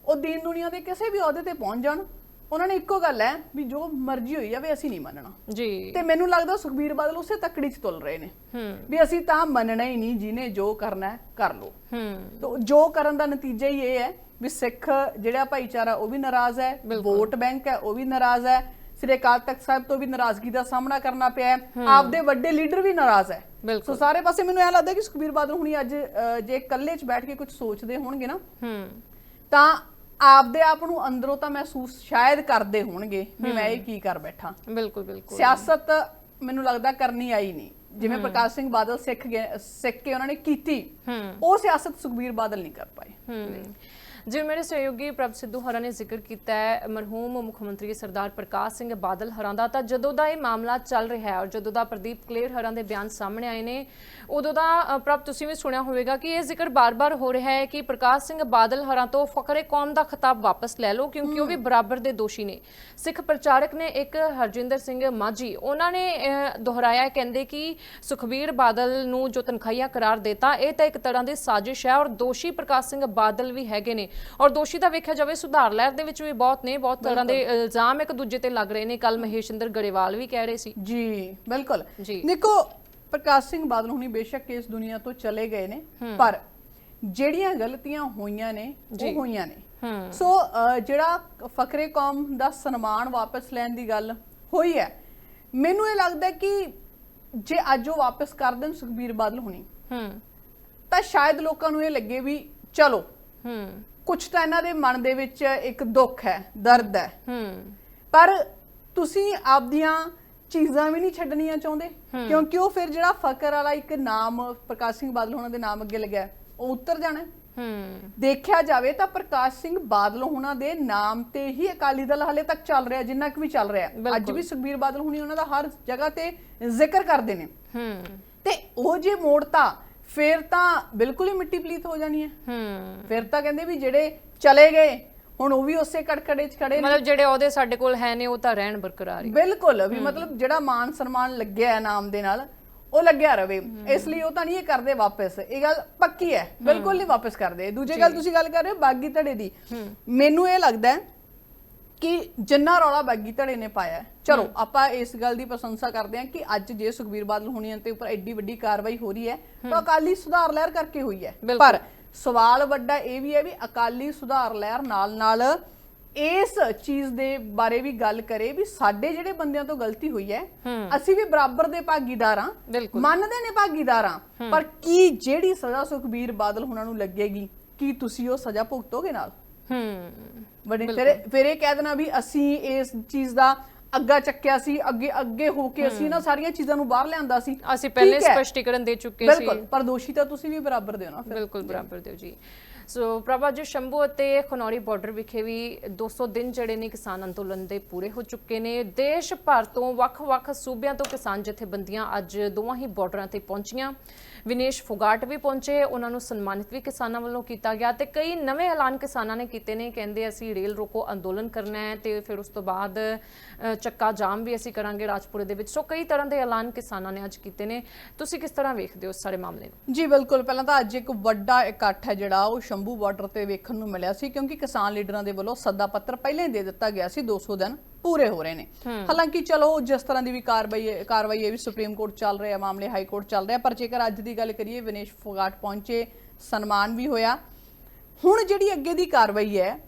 ਉਹ ਦੀਨ ਦੁਨੀਆ ਦੇ ਕਿਸੇ ਵੀ ਅਹੁਦੇ ਤੇ ਪਹੁੰਚ ਜਾਣ। ਉਹਨਾਂ ਨੇ ਇੱਕੋ ਗੱਲ ਹੈ ਵੀ ਜੋ ਮਰਜ਼ੀ ਹੋਈ ਜਾਵੇ ਅਸੀਂ ਨਹੀਂ ਮੰਨਣਾ। ਜੀ। ਤੇ ਮੈਨੂੰ ਲੱਗਦਾ ਸੁਖਬੀਰ ਬਾਦਲ ਉਸੇ ਤੱਕੜੀ 'ਚ ਤੁਲ ਰਹੇ ਨੇ। ਹੂੰ। ਵੀ ਅਸੀਂ ਤਾਂ ਮੰਨਣਾ ਹੀ ਨਹੀਂ ਜਿਹਨੇ ਜੋ ਕਰਨਾ ਹੈ ਕਰ ਲਓ। ਹੂੰ। ਤੋ ਜੋ ਕਰਨ ਦਾ ਨਤੀਜਾ ਹੀ ਇਹ ਹੈ ਵੀ ਸਿੱਖ ਜਿਹੜਾ ਭਾਈਚਾਰਾ ਉਹ ਵੀ ਨਾਰਾਜ਼ ਹੈ। ਵੋਟ ਬੈਂਕ ਹੈ ਉਹ ਵੀ ਨਾਰਾਜ਼ ਹੈ। ਸ੍ਰੀ ਅਕਾਲ ਤਖਤ ਸਾਹਿਬ ਤੋਂ ਵੀ ਨਾਰਾਜ਼ਗੀ ਦਾ ਸਾਹਮਣਾ ਕਰਨਾ ਪਿਆ ਆਪਦੇ ਵੱਡੇ ਲੀਡਰ ਵੀ ਨਾਰਾਜ਼ ਹੈ। ਸੋ ਸਾਰੇ ਪਾਸੇ ਮੈਨੂੰ ਇਹ ਲੱਗਦਾ ਕਿ ਸੁਖਬੀਰ ਬਾਦਲ ਹੁਣੀ ਅੱਜ ਜੇ ਇਕੱਲੇ 'ਚ ਬੈਠ ਕੇ ਕੁਝ ਸੋਚਦੇ ਹੋਣਗੇ ਨਾ ਤਾਂ ਆਪਦੇ ਆਪ ਨੂੰ ਅੰਦਰੋਂ ਤਾਂ ਮਹਿਸੂਸ ਸ਼ਾਇਦ ਕਰਦੇ ਹੋਣਗੇ ਵੀ ਮੈਂ ਇਹ ਕੀ ਕਰ ਬੈਠਾ। ਬਿਲਕੁਲ ਬਿਲਕੁਲ। ਸਿਆਸਤ ਮੈਨੂੰ ਲੱਗਦਾ ਕਰਨੀ ਆਈ ਨਹੀਂ। ਜਿਵੇਂ ਪ੍ਰਕਾਸ਼ ਸਿੰਘ ਬਾਦਲ ਸਿੱਖ ਸਿੱਖ ਕੇ ਉਹਨਾਂ ਨੇ ਕੀਤੀ ਉਹ ਸਿਆਸਤ ਸੁਖਬੀਰ ਬਾਦਲ ਨਹੀਂ ਕਰ ਪਾਏ। ਜਿਵੇਂ ਮੇਰੇ ਸਹਿਯੋਗੀ ਪ੍ਰਭ ਸਿੱਧੂ ਹਰਾਂ ਨੇ ਜ਼ਿਕਰ ਕੀਤਾ ਹੈ ਮਰਹੂਮ ਮੁੱਖ ਮੰਤਰੀ ਸਰਦਾਰ ਪ੍ਰਕਾਸ਼ ਸਿੰਘ ਬਾਦਲ ਹਰਾਂ ਦਾ ਤਾਂ ਜਦੋਂ ਦਾ ਇਹ ਮਾਮਲਾ ਚੱਲ ਰਿਹਾ ਹੈ ਔਰ ਜਦੋਂ ਦਾ ਪ੍ਰਦੀਪ ਕਲੇਰ ਹਰਾਂ ਦੇ ਬਿਆਨ ਸਾਹਮਣੇ ਆਏ ਨੇ ਉਦੋਂ ਦਾ ਪ੍ਰਭ ਤੁਸੀਂ ਵੀ ਸੁਣਿਆ ਹੋਵੇਗਾ ਕਿ ਇਹ ਜ਼ਿਕਰ ਬਾਰ-ਬਾਰ ਹੋ ਰਿਹਾ ਹੈ ਕਿ ਪ੍ਰਕਾਸ਼ ਸਿੰਘ ਬਾਦਲ ਹਰਾਂ ਤੋਂ ਫਕਰੇ ਕੌਮ ਦਾ ਖਿਤਾਬ ਵਾਪਸ ਲੈ ਲਓ ਕਿਉਂਕਿ ਉਹ ਵੀ ਬਰਾਬਰ ਦੇ ਦੋਸ਼ੀ ਨੇ। ਸਿੱਖ ਪ੍ਰਚਾਰਕ ਨੇ ਇੱਕ ਹਰਜਿੰਦਰ ਸਿੰਘ ਮਾਝੀ ਉਹਨਾਂ ਨੇ ਦੁਹਰਾਇਆ ਕਹਿੰਦੇ ਕਿ ਸੁਖਬੀਰ ਬਾਦਲ ਨੂੰ ਜੋ ਤਨਖਾਹੀਆ ਕਰਾਰ ਦਿੱਤਾ ਇਹ ਤਾਂ ਇੱਕ ਤਰ੍ਹਾਂ ਦੀ ਸਾਜ਼ਿਸ਼ ਹੈ ਔਰ ਦੋਸ਼ੀ ਪ੍ਰਕਾਸ਼ ਸਿੰਘ ਬਾਦਲ ਵੀ ਹੈਗੇ ਨੇ। ਔਰ ਦੋਸ਼ੀ ਤਾਂ ਵੇਖਿਆ ਜਾਵੇ ਸੁਧਾਰ ਲਹਿਰ ਦੇ ਵਿੱਚ ਵੀ ਬਹੁਤ ਨੇ ਬਹੁਤ ਤਰ੍ਹਾਂ ਦੇ ਇਲਜ਼ਾਮ ਇੱਕ ਦੂਜੇ ਤੇ ਲੱਗ ਰਹੇ ਨੇ। ਕੱਲ ਮਹੇਸ਼ਿੰਦਰ ਗਰੇਵਾਲ ਵੀ ਕਹਿ ਰਹੇ ਸੀ। ਜੀ ਬਿਲਕੁਲ। ਦੇਖੋ ਪ੍ਰਕਾਸ਼ ਸਿੰਘ ਬਾਦਲ ਹੁਣੀ ਬੇਸ਼ੱਕ ਇਸ ਦੁਨੀਆ ਤੋਂ ਚਲੇ ਗਏ ਨੇ ਪਰ ਜਿਹੜੀਆਂ ਗਲਤੀਆਂ ਹੋਈਆਂ ਨੇ। ਉਹ ਹੋਈਆਂ ਨੇ। ਸੋ ਜਿਹੜਾ ਫਕਰੇ ਕੌਮ ਦਾ ਸਨਮਾਨ ਵਾਪਸ ਲੈਣ ਦੀ ਗੱਲ ਹੋਈ ਹੈ ਮੈਨੂੰ ਇਹ ਲੱਗਦਾ ਕਿ ਜੇ ਅੱਜ ਉਹ ਵਾਪਸ ਕਰ ਦੇਣ ਸੁਖਬੀਰ ਬਾਦਲ ਹੁਣੀ ਹੂੰ। ਤਾਂ ਸ਼ਾਇਦ ਲੋਕਾਂ ਨੂੰ ਇਹ ਲੱਗੇ ਵੀ ਚਲੋ ਹੂੰ। ਕੁਝ ਤਾਂ ਇਹਨਾਂ ਦੇ ਮਨ ਦੇ ਵਿੱਚ ਇੱਕ ਦੁੱਖ ਹੈ ਦਰਦ ਹੈ। ਹੂੰ। ਪਰ ਤੁਸੀਂ ਆਪਦੀਆਂ ਚੀਜ਼ਾਂ ਵੀ ਨਹੀਂ ਛੱਡਣੀਆਂ ਚਾਹੁੰਦੇ? ਕਿਉਂਕਿ ਉਹ ਫਿਰ ਜਿਹੜਾ ਫਕਰ ਵਾਲਾ ਇੱਕ ਨਾਮ ਪ੍ਰਕਾਸ਼ ਸਿੰਘ ਬਾਦਲ ਹੋਣਾ ਦੇ ਨਾਮ ਅੱਗੇ ਲੱਗਿਆ ਉਹ ਉੱਤਰ ਜਾਣਾ। ਹੈ। ਦੇਖਿਆ ਜਾਵੇ ਤਾਂ ਪ੍ਰਕਾਸ਼ ਸਿੰਘ ਬਾਦਲ ਹੋਣਾ ਦੇ ਨਾਮ ਤੇ ਹੀ ਅਕਾਲੀ ਦਲ ਹਾਲੇ ਤੱਕ ਚੱਲ ਰਿਹਾ ਜਿੰਨਾ ਕਿ ਵੀ ਚੱਲ ਰਿਹਾ। ਅੱਜ। ਵੀ ਸੁਖਬੀਰ ਬਾਦਲ ਹੁਣੀ ਉਹਨਾਂ ਦਾ ਹਰ ਜਗ੍ਹਾ ਤੇ ਜ਼ਿਕਰ ਕਰਦੇ ਨੇ। ਹੂੰ। ਤੇ ਉਹ ਜੇ ਮੋੜਤਾ ਫਿਰ ਤਾਂ ਬਿਲਕੁਲ ਹੀ ਮਿੱਟੀ ਪਲੀਤ ਹੋ ਜਾਣੀ ਹੈ। ਹੂੰ। ਫਿਰ ਤਾਂ ਕਹਿੰਦੇ ਵੀ ਜਿਹੜੇ ਚਲੇ ਗਏ ਹੁਣ ਉਹ ਵੀ ਉਸੇ ਕੜਕੜੇ 'ਚ ਖੜੇ ਨੇ। ਮਤਲਬ ਜਿਹੜੇ ਉਹਦੇ ਸਾਡੇ ਕੋਲ ਹੈ ਨੇ ਉਹ ਤਾਂ ਰਹਿਣ ਬਰਕਰਾਰ ਹੀ। ਬਿਲਕੁਲ ਵੀ ਮਤਲਬ ਜਿਹੜਾ ਮਾਨ ਸਨਮਾਨ ਲੱਗਿਆ ਹੈ ਨਾਮ ਦੇ ਨਾਲ ਉਹ ਲੱਗਿਆ ਰਵੇ। ਇਸ ਲਈ ਉਹ ਤਾਂ ਨਹੀਂ ਇਹ ਕਰਦੇ ਵਾਪਸ। ਇਹ ਗੱਲ ਪੱਕੀ ਹੈ। ਬਿਲਕੁਲ ਨਹੀਂ ਵਾਪਸ ਕਰਦੇ। ਦੂਜੀ ਗੱਲ ਤੁਸੀਂ ਗੱਲ ਕਰ ਰਹੇ ਹੋ ਬਾਗੀ ਧੜੇ ਦੀ। ਮੈਨੂੰ ਇਹ ਲੱਗਦਾ ਹੈ ਕਿ ਜਿੰਨਾ ਰੌਲਾ ਬਾਗੀ ਧੜੇ ਨੇ ਪਾਇਆ ਚਲੋ ਆਪਾਂ ਇਸ ਗੱਲ ਦੀ ਪ੍ਰਸ਼ੰਸਾ ਕਰਦੇ ਹਾਂ ਕਿ ਅੱਜ ਜੇ ਸੁਖਬੀਰ ਬਾਦਲ ਹੁਣੀਆਂ ਤੇ ਉੱਪਰ ਐਡੀ ਵੱਡੀ ਕਾਰਵਾਈ ਹੋ ਰਹੀ ਹੈ ਤਾਂ ਅਕਾਲੀ ਸੁਧਾਰ ਲਹਿਰ ਕਰਕੇ ਹੋਈ ਹੈ। ਪਰ ਸਵਾਲ ਵੱਡਾ ਇਹ ਵੀ ਹੈ ਵੀ ਅਕਾਲੀ ਸੁਧਾਰ ਲਹਿਰ ਨਾਲ ਨਾਲ ਇਸ ਚੀਜ਼ ਦੇ ਬਾਰੇ ਵੀ ਗੱਲ ਕਰੇ ਵੀ ਸਾਡੇ ਜਿਹੜੇ ਬੰਦਿਆਂ ਤੋਂ ਗਲਤੀ ਹੋਈ ਹੈ ਅਸੀਂ ਵੀ ਬਰਾਬਰ ਦੇ ਭਾਗੀਦਾਰ ਮੰਨਦੇ ਨੇ ਭਾਗੀਦਾਰ ਹਾਂ। ਪਰ ਕੀ ਜਿਹੜੀ ਸਜ਼ਾ ਸੁਖਬੀਰ ਬਾਦਲ ਹੁਣਾਂ ਨੂੰ ਲੱਗੇਗੀ? ਕੀ ਤੁਸੀਂ ਉਹ ਸਜ਼ਾ ਭੁਗਤੋਗੇ ਨਾਲ? ਹੂੰ। ਬੜੇ ਫਿਰ ਫਿਰ ਇਹ ਕਹਿ ਦੇਣਾ ਵੀ ਅਸੀਂ ਇਸ ਚੀਜ਼ ਦਾ ਅੱਗਾ ਚੱਕਿਆ ਸੀ ਅੱਗੇ ਅੱਗੇ ਹੋ ਕੇ ਅਸੀਂ ਨਾ ਸਾਰੀਆਂ ਚੀਜ਼ਾਂ ਨੂੰ ਬਾਹਰ ਲਿਆਂਦਾ ਸੀ। ਅਸੀਂ ਪਹਿਲੇ। ਸਪਸ਼ਟੀਕਰਨ ਦੇ ਚੁੱਕੇ ਸੀ। ਬਿਲਕੁਲ। ਪਰ ਦੋਸ਼ੀ ਤਾਂ ਤੁਸੀਂ ਵੀ ਬਰਾਬਰ ਦੇ ਹੋ ਨਾ ਫਿਰ। ਬਿਲਕੁਲ ਬਰਾਬਰ ਦਿਓ ਜੀ। ਸੋ ਪ੍ਰਭਾ ਜੀ ਸ਼ੰਭੂ ਅਤੇ ਖਨੌਰੀ ਬਾਰਡਰ ਵਿਖੇ ਵੀ 200 ਦਿਨ ਜਿਹੜੇ ਨੇ ਕਿਸਾਨ ਅੰਦੋਲਨ ਦੇ ਪੂਰੇ ਹੋ ਚੁੱਕੇ ਨੇ। ਦੇਸ਼ ਭਰ ਤੋਂ ਵੱਖ-ਵੱਖ ਸੂਬਿਆਂ ਤੋਂ ਕਿਸਾਨ ਜਥੇਬੰਦੀਆਂ ਅੱਜ ਦੋਵਾਂ ਹੀ ਬਾਰਡਰਾਂ ਤੇ ਪਹੁੰਚੀਆਂ। ਵਿਨੇਸ਼ ਫੁਗਾਟ ਵੀ ਪਹੁੰਚੇ, ਉਹਨਾਂ ਨੂੰ ਸਨਮਾਨਿਤ ਵੀ ਕਿਸਾਨਾਂ ਵੱਲੋਂ ਕੀਤਾ ਗਿਆ ਤੇ ਕਈ ਨਵੇਂ ਐਲਾਨ ਕਿਸਾਨਾਂ ਨੇ ਕੀਤੇ ਨੇ, ਕਹਿੰਦੇ ਅਸੀਂ ਰੇਲ ਰੋਕੋ ਅੰਦੋਲਨ ਕਰਨਾ ਹੈ ਤੇ ਫਿਰ ਉਸ ਤੋਂ ਬਾਅਦ ਚੱਕਾ ਜਾਮ ਵੀ ਅਸੀਂ ਕਰਾਂਗੇ ਰਾਜਪੁਰੇ ਦੇ ਵਿੱਚ। ਸੋ ਕਈ ਤਰ੍ਹਾਂ ਦੇ ਐਲਾਨ ਕਿਸਾਨਾਂ ਨੇ ਅੱਜ ਕੀਤੇ ਨੇ। ਤੁਸੀਂ ਕਿਸ ਤਰ੍ਹਾਂ ਵੇਖਦੇ ਹੋ ਸਾਰੇ ਮਾਮਲੇ ਨੂੰ? ਜੀ, ਬਿਲਕੁਲ। ਪਹਿਲਾਂ ਤਾਂ ਅੱਜ ਇੱਕ ਵੱਡਾ ਇਕੱਠ ਹੈ ਜਿਹੜਾ, ਉਹ ਸ਼ੰਭੂ ਬਾਰਡਰ ਤੇ ਵੇਖਣ ਨੂੰ ਮਿਲਿਆ ਸੀ, ਕਿਉਂਕਿ ਕਿਸਾਨ ਲੀਡਰਾਂ ਦੇ ਵੱਲੋਂ ਸੱਦਾ ਪੱਤਰ ਪਹਿਲਾਂ ਹੀ ਦੇ ਦਿੱਤਾ ਗਿਆ ਸੀ 200 ਦਿਨ। ਪੂਰੇ ਹੋ ਰਹੇ ਨੇ। ਹਾਲਾਂਕਿ ਚਲੋ ਜਿਸ ਤਰ੍ਹਾਂ ਦੀ ਵੀ ਕਾਰਵਾਈ ਹੈ ਕਾਰਵਾਈ ਹੈ ਵੀ ਸੁਪਰੀਮ ਕੋਰਟ ਚੱਲ ਰਿਹਾ ਮਾਮਲੇ ਹਾਈ ਕੋਰਟ ਚੱਲ ਰਿਹਾ ਪਰ ਜੇਕਰ ਅੱਜ ਦੀ ਗੱਲ ਕਰੀਏ ਵਿਨੇਸ਼ ਫੋਗਾਟ ਪਹੁੰਚੇ ਸਨਮਾਨ ਵੀ ਹੋਇਆ। ਹੁਣ ਜਿਹੜੀ ਅੱਗੇ ਦੀ ਕਾਰਵਾਈ ਹੈ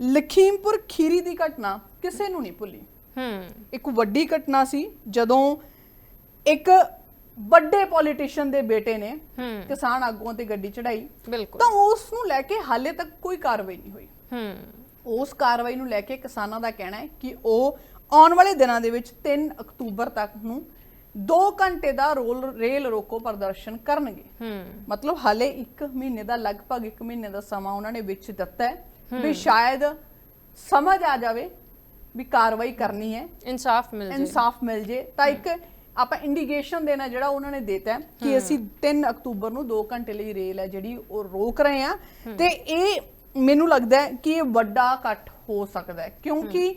ਲਖੀਮਪੁਰ ਖੀਰੀ ਦੀ ਘਟਨਾ ਕਿਸੇ ਨੂੰ ਨਹੀਂ ਭੁੱਲੀ। ਹੂੰ। ਇੱਕ ਵੱਡੀ ਘਟਨਾ ਸੀ ਜਦੋਂ ਇੱਕ ਵੱਡੇ ਪੋਲੀਟੀਸ਼ੀਅਨ ਦੇ ਬੇਟੇ ਨੇ ਕਿਸਾਨ ਆਗੂਆਂ ਤੇ ਗੱਡੀ ਚੜਾਈ। ਤਾਂ ਉਸ ਨੂੰ ਲੈ ਕੇ ਹਾਲੇ ਤੱਕ ਕੋਈ ਕਾਰਵਾਈ ਨਹੀਂ ਹੋਈ। ਹੂੰ। ਉਸ ਕਾਰਵਾਈ ਨੂੰ ਲੈ ਕੇ ਕਿਸਾਨਾਂ ਦਾ ਕਹਿਣਾ ਹੈ ਕਿ ਉਹ ਆਉਣ ਵਾਲੇ ਦਿਨਾਂ ਦੇ ਵਿੱਚ 3 ਅਕਤੂਬਰ ਤੱਕ ਨੂੰ 2 ਘੰਟੇ ਦਾ ਰੋਲ ਰੇਲ ਰੋਕੋ ਪ੍ਰਦਰਸ਼ਨ ਕਰਨਗੇ। ਹੂੰ। ਮਤਲਬ ਹਾਲੇ 1 ਮਹੀਨੇ ਦਾ ਲਗਭਗ 1 ਮਹੀਨੇ ਦਾ ਸਮਾਂ ਉਹਨਾਂ ਨੇ ਵਿੱਚ ਦਿੱਤਾ ਹੈ ਵੀ ਸ਼ਾਇਦ ਸਮਝ ਆ ਜਾਵੇ ਵੀ ਕਾਰਵਾਈ ਕਰਨੀ ਹੈ। ਇਨਸਾਫ ਮਿਲ ਜੇ। ਇਨਸਾਫ ਮਿਲ ਜੇ। ਤਾਂ ਇੱਕ ਆਪਾਂ ਇੰਡੀਕੇਸ਼ਨ ਦੇਣਾ ਜਿਹੜਾ ਉਹਨਾਂ ਨੇ ਦਿੱਤਾ ਕਿ ਅਸੀਂ 3 ਅਕਤੂਬਰ ਨੂੰ 2 ਘੰਟੇ ਲਈ ਰੇਲ ਹੈ ਜਿਹੜੀ ਉਹ ਰੋਕ ਰਹੇ ਆ ਤੇ ਇਹ ਮੈਨੂੰ ਲੱਗਦਾ ਹੈ ਕਿ ਇਹ ਵੱਡਾ ਇਕੱਠ ਹੋ ਸਕਦਾ ਹੈ। ਕਿਉਂਕਿ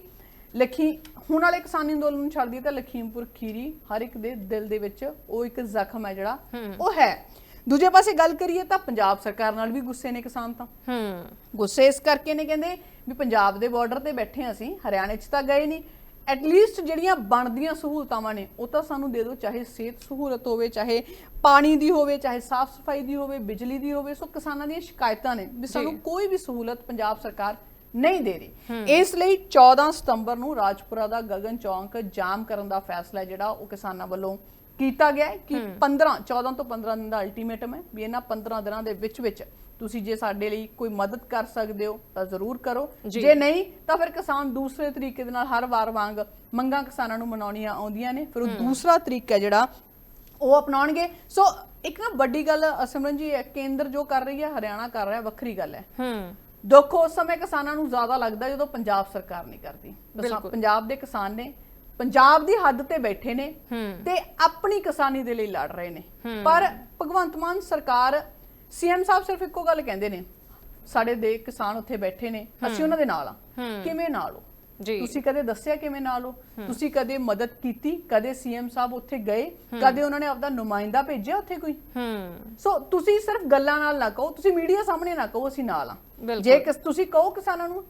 ਲਖੀ ਹੁਣ ਵਾਲੇ ਕਿਸਾਨੀ ਅੰਦੋਲਨ ਨੂੰ ਛੱਡ ਦਈਏ ਤਾਂ ਲਖੀਮਪੁਰ ਖੀਰੀ ਹਰ ਇੱਕ ਦੇ ਦਿਲ ਦੇ ਵਿੱਚ ਉਹ ਇੱਕ ਜ਼ਖਮ ਹੈ ਜਿਹੜਾ ਉਹ ਹੈ। ਦੂਜੇ ਪਾਸੇ ਗੱਲ ਕਰੀਏ ਤਾਂ ਪੰਜਾਬ ਸਰਕਾਰ ਨਾਲ ਵੀ ਗੁੱਸੇ ਨੇ ਕਿਸਾਨ ਤਾਂ। ਹੂੰ। ਗੁੱਸੇ ਇਸ ਕਰਕੇ ਨੇ ਕਹਿੰਦੇ ਵੀ ਪੰਜਾਬ ਦੇ ਬਾਰਡਰ ਤੇ ਬੈਠੇ ਅਸੀਂ ਹਰਿਆਣੇ 'ਚ ਤਾਂ ਗਏ ਨਹੀਂ ਐਟਲੀਸਟ ਜਿਹੜੀਆਂ ਬਣਦੀਆਂ ਸਹੂਲਤਾਂ ਨੇ ਉਹ ਤਾਂ ਸਾਨੂੰ ਦੇ ਦਿਓ ਚਾਹੇ ਸਿਹਤ ਸਹੂਲਤ ਹੋਵੇ ਚਾਹੇ ਪਾਣੀ ਦੀ ਹੋਵੇ ਚਾਹੇ ਸਾਫ਼ ਸਫ਼ਾਈ ਦੀ ਹੋਵੇ ਬਿਜਲੀ ਦੀ ਹੋਵੇ ਸੋ ਕਿਸਾਨਾਂ ਦੀਆਂ ਸ਼ਿਕਾਇਤਾਂ ਨੇ ਵੀ ਸਾਨੂੰ ਕੋਈ ਵੀ ਸਹੂਲਤ ਪੰਜਾਬ ਸਰਕਾਰ ਨਹੀਂ ਦੇ ਰਹੀ। ਇਸ ਲਈ 14 ਸਤੰਬਰ ਨੂੰ ਰਾਜਪੁਰਾ ਦਾ ਗਗਨ ਚੌਂਕ ਜਾਮ ਕਰਨ ਦਾ ਫੈਸਲਾ ਜਿਹੜਾ ਉਹ ਕਿਸਾਨਾਂ ਵੱਲੋਂ ਕੀਤਾ ਗਿਆ ਕਿ 15 14 ਤੋਂ 15 ਦਿਨ ਦਾ ਅਲਟੀਮੇਟਮ ਹੈ ਵੀ ਇਹਨਾਂ 15 ਦਿਨਾਂ ਦੇ ਵਿੱਚ ਵਿੱਚ ਤੁਸੀਂ ਜੇ ਸਾਡੇ ਲਈ ਕੋਈ ਮਦਦ ਕਰ ਸਕਦੇ ਹੋ ਤਾਂ ਜ਼ਰੂਰ ਕਰੋ। ਜੀ। ਨਹੀਂ ਤਾਂ ਫਿਰ ਕਿਸਾਨ ਦੂਸਰੇ ਤਰੀਕੇ ਦੇ ਨਾਲ ਹਰ ਵਾਰ ਵਾਂਗ ਮੰਗਾਂ ਕਿਸਾਨਾਂ ਨੂੰ ਮਨਾਉਣੀਆਂ ਆਉਂਦੀਆਂ ਨੇ। ਫਿਰ ਉਹ ਦੂਸਰਾ ਤਰੀਕਾ ਜਿਹੜਾ ਉਹ ਅਪਣਾਉਣਗੇ। ਸੋ ਇੱਕ ਨਾ ਵੱਡੀ ਗੱਲ ਅਸਿਮਰਨ ਜੀ ਕੇਂਦਰ ਜੋ ਕਰ ਰਹੀ ਹੈ ਹਰਿਆਣਾ ਕਰ ਰਿਹਾ ਵੱਖਰੀ ਗੱਲ ਹੈ। ਹੂੰ। ਦੁੱਖ ਉਸ ਸਮੇਂ ਕਿਸਾਨਾਂ ਨੂੰ ਜ਼ਿਆਦਾ ਲੱਗਦਾ ਜਦੋਂ ਪੰਜਾਬ ਸਰਕਾਰ ਨਹੀਂ ਕਰਦੀ। ਪੰਜਾਬ ਦੇ ਕਿਸਾਨ ਨੇ ਪੰਜਾਬ ਦੀ ਹੱਦ ਤੇ ਬੈਠੇ ਨੇ ਤੇ ਆਪਣੀ ਕਿਸਾਨੀ ਦੇ ਲਈ ਲੜ ਰਹੇ ਨੇ। ਪਰ ਭਗਵੰਤ ਮਾਨ ਸਰਕਾਰ ਸੀਐਮ ਸਾਹਿਬ ਸਿਰਫ ਇੱਕੋ ਗੱਲ ਕਹਿੰਦੇ ਨੇ ਸਾਡੇ ਦੇ ਕਿਸਾਨ ਉੱਥੇ ਬੈਠੇ ਨੇ ਅਸੀਂ ਉਹਨਾਂ ਦੇ ਨਾਲ ਆ। ਕਿਵੇਂ ਨਾਲ ਹੋ? ਜੀ। ਤੁਸੀਂ ਕਦੇ ਦੱਸਿਆ ਕਿਵੇਂ ਨਾਲ ਹੋ? ਤੁਸੀਂ ਕਦੇ ਮਦਦ ਕੀਤੀ? ਕਦੇ ਸੀਐਮ ਸਾਹਿਬ ਉੱਥੇ ਗਏ? ਕਦੇ ਉਹਨਾਂ ਨੇ ਆਪਦਾ ਨੁਮਾਇੰਦਾ ਭੇਜਿਆ ਉੱਥੇ ਕੋਈ? ਹੂੰ। ਸੋ ਤੁਸੀਂ ਸਿਰਫ ਗੱਲਾਂ ਨਾਲ ਨਾ ਕਹੋ ਤੁਸੀਂ ਮੀਡੀਆ ਸਾਹਮਣੇ ਨਾ ਕਹੋ ਅਸੀਂ ਨਾਲ ਆ। ਜੇ ਕਿਸ ਤੁਸੀਂ ਕਹੋ ਕਿਸਾਨਾਂ ਨੂੰ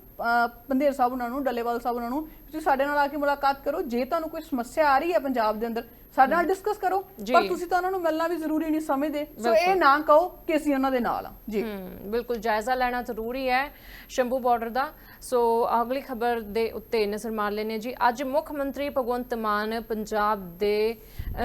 ਪੰਧੇਰ ਸਾਹਿਬ ਉਹਨਾਂ ਨੂੰ ਡੱਲੇਵਾਲ ਸਾਹਿਬ ਉਹਨਾਂ ਨੂੰ ਤੁਸੀਂ ਸਾਡੇ ਨਾਲ ਆ ਕੇ ਮੁਲਾਕਾਤ ਕਰੋ। ਜੇ ਤੁਹਾਨੂੰ ਕੋਈ ਸਮੱਸਿਆ ਆ ਰਹੀ ਹੈ ਪੰਜਾਬ ਦੇ ਅੰਦਰ ਸਾਡੇ ਨਾਲ ਡਿਸਕਸ ਕਰੋ। ਪਰ ਤੁਸੀਂ ਤਾਂ ਉਹਨਾਂ ਨੂੰ ਮਿਲਣਾ ਵੀ ਜ਼ਰੂਰੀ ਨਹੀਂ ਸਮਝਦੇ। ਸੋ ਇਹ ਨਾ ਕਹੋ ਕਿ ਅਸੀਂ ਉਹਨਾਂ ਦੇ ਨਾਲ ਆ। ਜੀ। ਬਿਲਕੁਲ। ਜਾਇਜ਼ਾ ਲੈਣਾ ਜ਼ਰੂਰੀ ਹੈ ਸ਼ੰਭੂ ਬਾਰਡਰ ਦਾ। ਸੋ ਅਗਲੀ ਖਬਰ ਦੇ ਉੱਤੇ ਨਜ਼ਰ ਮਾਰ ਲੈਨੇ ਜੀ। ਅੱਜ ਮੁੱਖ ਮੰਤਰੀ ਭਗਵੰਤ ਮਾਨ ਪੰਜਾਬ ਦੇ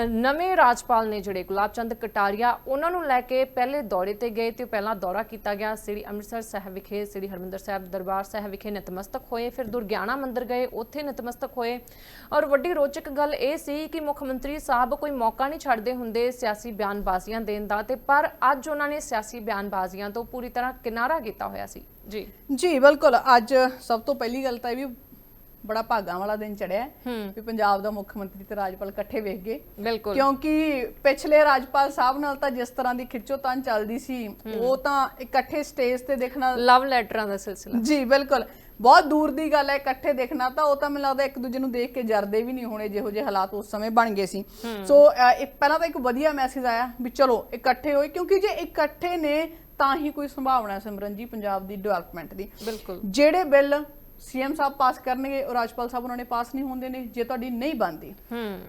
ਨਵੇਂ ਰਾਜਪਾਲ ਨੇ ਜਿਹੜੇ ਗੁਲਾਬ ਚੰਦ ਕਟਾਰੀਆ ਉਹਨਾਂ ਨੂੰ ਲੈ ਕੇ ਪਹਿਲੇ ਦੌਰੇ ਤੇ ਗਏ ਤੇ ਪਹਿਲਾ ਦੌਰਾ ਕੀਤਾ ਗਿਆ। ਸ੍ਰੀ ਅੰਮ੍ਰਿਤਸਰ ਸਾਹਿਬ ਵਿਖੇ ਸ੍ਰੀ ਹਰਮਿੰਦਰ ਸਾਹਿਬ ਦਰਬਾਰ ਸਾਹਿਬ ਵਿਖੇ ਨਤਮਸਤਕ ਹੋਏ, ਫਿਰ ਦੁਰਗਿਆਣਾ ਮੰਦਿਰ ਗਏ, ਉੱਥੇ ਨਤਮਸਤਕ ਹੋਏ। ਔਰ ਵੱਡੀ ਰੋਚਕ ਗੱਲ ਇਹ ਸੀ ਕਿ ਮੁੱਖ ਮੰਤਰੀ ਸਾਹਿਬ ਕੋਈ ਮੌਕਾ ਨਹੀਂ ਛੱਡਦੇ ਹੁੰਦੇ ਸਿਆਸੀ ਬਿਆਨਬਾਜ਼ੀਆਂ ਦੇਣ ਦਾ ਤੇ ਪਰ ਅੱਜ ਉਹਨਾਂ ਨੇ ਸਿਆਸੀ ਬਿਆਨਬਾਜ਼ੀਆਂ ਤੋਂ ਪੂਰੀ ਤਰ੍ਹਾਂ ਕਿਨਾਰਾ ਕੀਤਾ ਹੋਇਆ ਸੀ। ਜੀ। ਜੀ, ਬਿਲਕੁਲ। ਅੱਜ ਸਭ ਤੋਂ ਪਹਿਲੀ ਗੱਲ ਤਾਂ ਇਹ ਵੀ ਬੜਾ ਭਾਗਾਂ ਵਾਲਾ ਦਿਨ ਚੜਿਆ। ਵੀ ਪੰਜਾਬ ਦਾ ਮੁੱਖ ਮੰਤਰੀ ਤੇ ਰਾਜਪਾਲ ਇਕੱਠੇ ਵੇਖ ਗਏ। ਬਿਲਕੁਲ। ਕਿਉਂਕਿ ਪਿਛਲੇ ਰਾਜਪਾਲ ਸਾਹਿਬ ਨਾਲ ਤਾਂ ਜਿਸ ਤਰ੍ਹਾਂ ਦੀ ਖਿੱਚੋਤਾਣ ਚੱਲਦੀ ਸੀ ਉਹ ਤਾਂ ਇਕੱਠੇ ਸਟੇਜ ਤੇ ਦੇਖਣਾ ਲਵ ਲੈਟਰਾਂ ਦਾ ਸਿਲਸਿਲਾ। ਜੀ ਬਿਲਕੁਲ। ਬਹੁਤ ਦੂਰ ਦੀ ਗੱਲ ਹੈ ਇਕੱਠੇ ਦੇਖਣਾ ਤਾਂ ਉਹ ਤਾਂ ਮੈਨੂੰ ਲੱਗਦਾ ਇੱਕ ਦੂਜੇ ਨੂੰ ਦੇਖ ਕੇ ਜਰਦੇ ਵੀ ਨਹੀਂ ਹੋਣੇ ਜਿਹੋ ਜਿਹੇ ਹਾਲਾਤ ਉਸ ਸਮੇਂ ਬਣ ਗਏ ਸੀ। ਸੋ ਪਹਿਲਾਂ ਤਾਂ ਇੱਕ ਵਧੀਆ ਮੈਸੇਜ ਆਇਆ ਵੀ ਚਲੋ ਇਕੱਠੇ ਹੋਏ ਕਿਉਂਕਿ ਜੇ ਇਕੱਠੇ ਨੇ ਤਾਂ ਹੀ ਕੋਈ ਸੰਭਾਵਨਾ ਸਿਮਰਨ ਜੀ ਪੰਜਾਬ ਦੀ ਡਿਵੈਲਪਮੈਂਟ ਦੀ। ਬਿਲਕੁਲ। ਜਿਹੜੇ ਬਿੱਲ ਸੀਐਮ ਸਾਹਿਬ ਪਾਸ ਕਰਨਗੇ ਉਹ ਰਾਜਪਾਲ ਸਾਹਿਬ ਉਹਨਾਂ ਨੇ ਪਾਸ ਨਹੀਂ ਹੁੰਦੇ ਨੇ ਜੇ ਤੁਹਾਡੀ ਨਹੀਂ ਬਣਦੀ।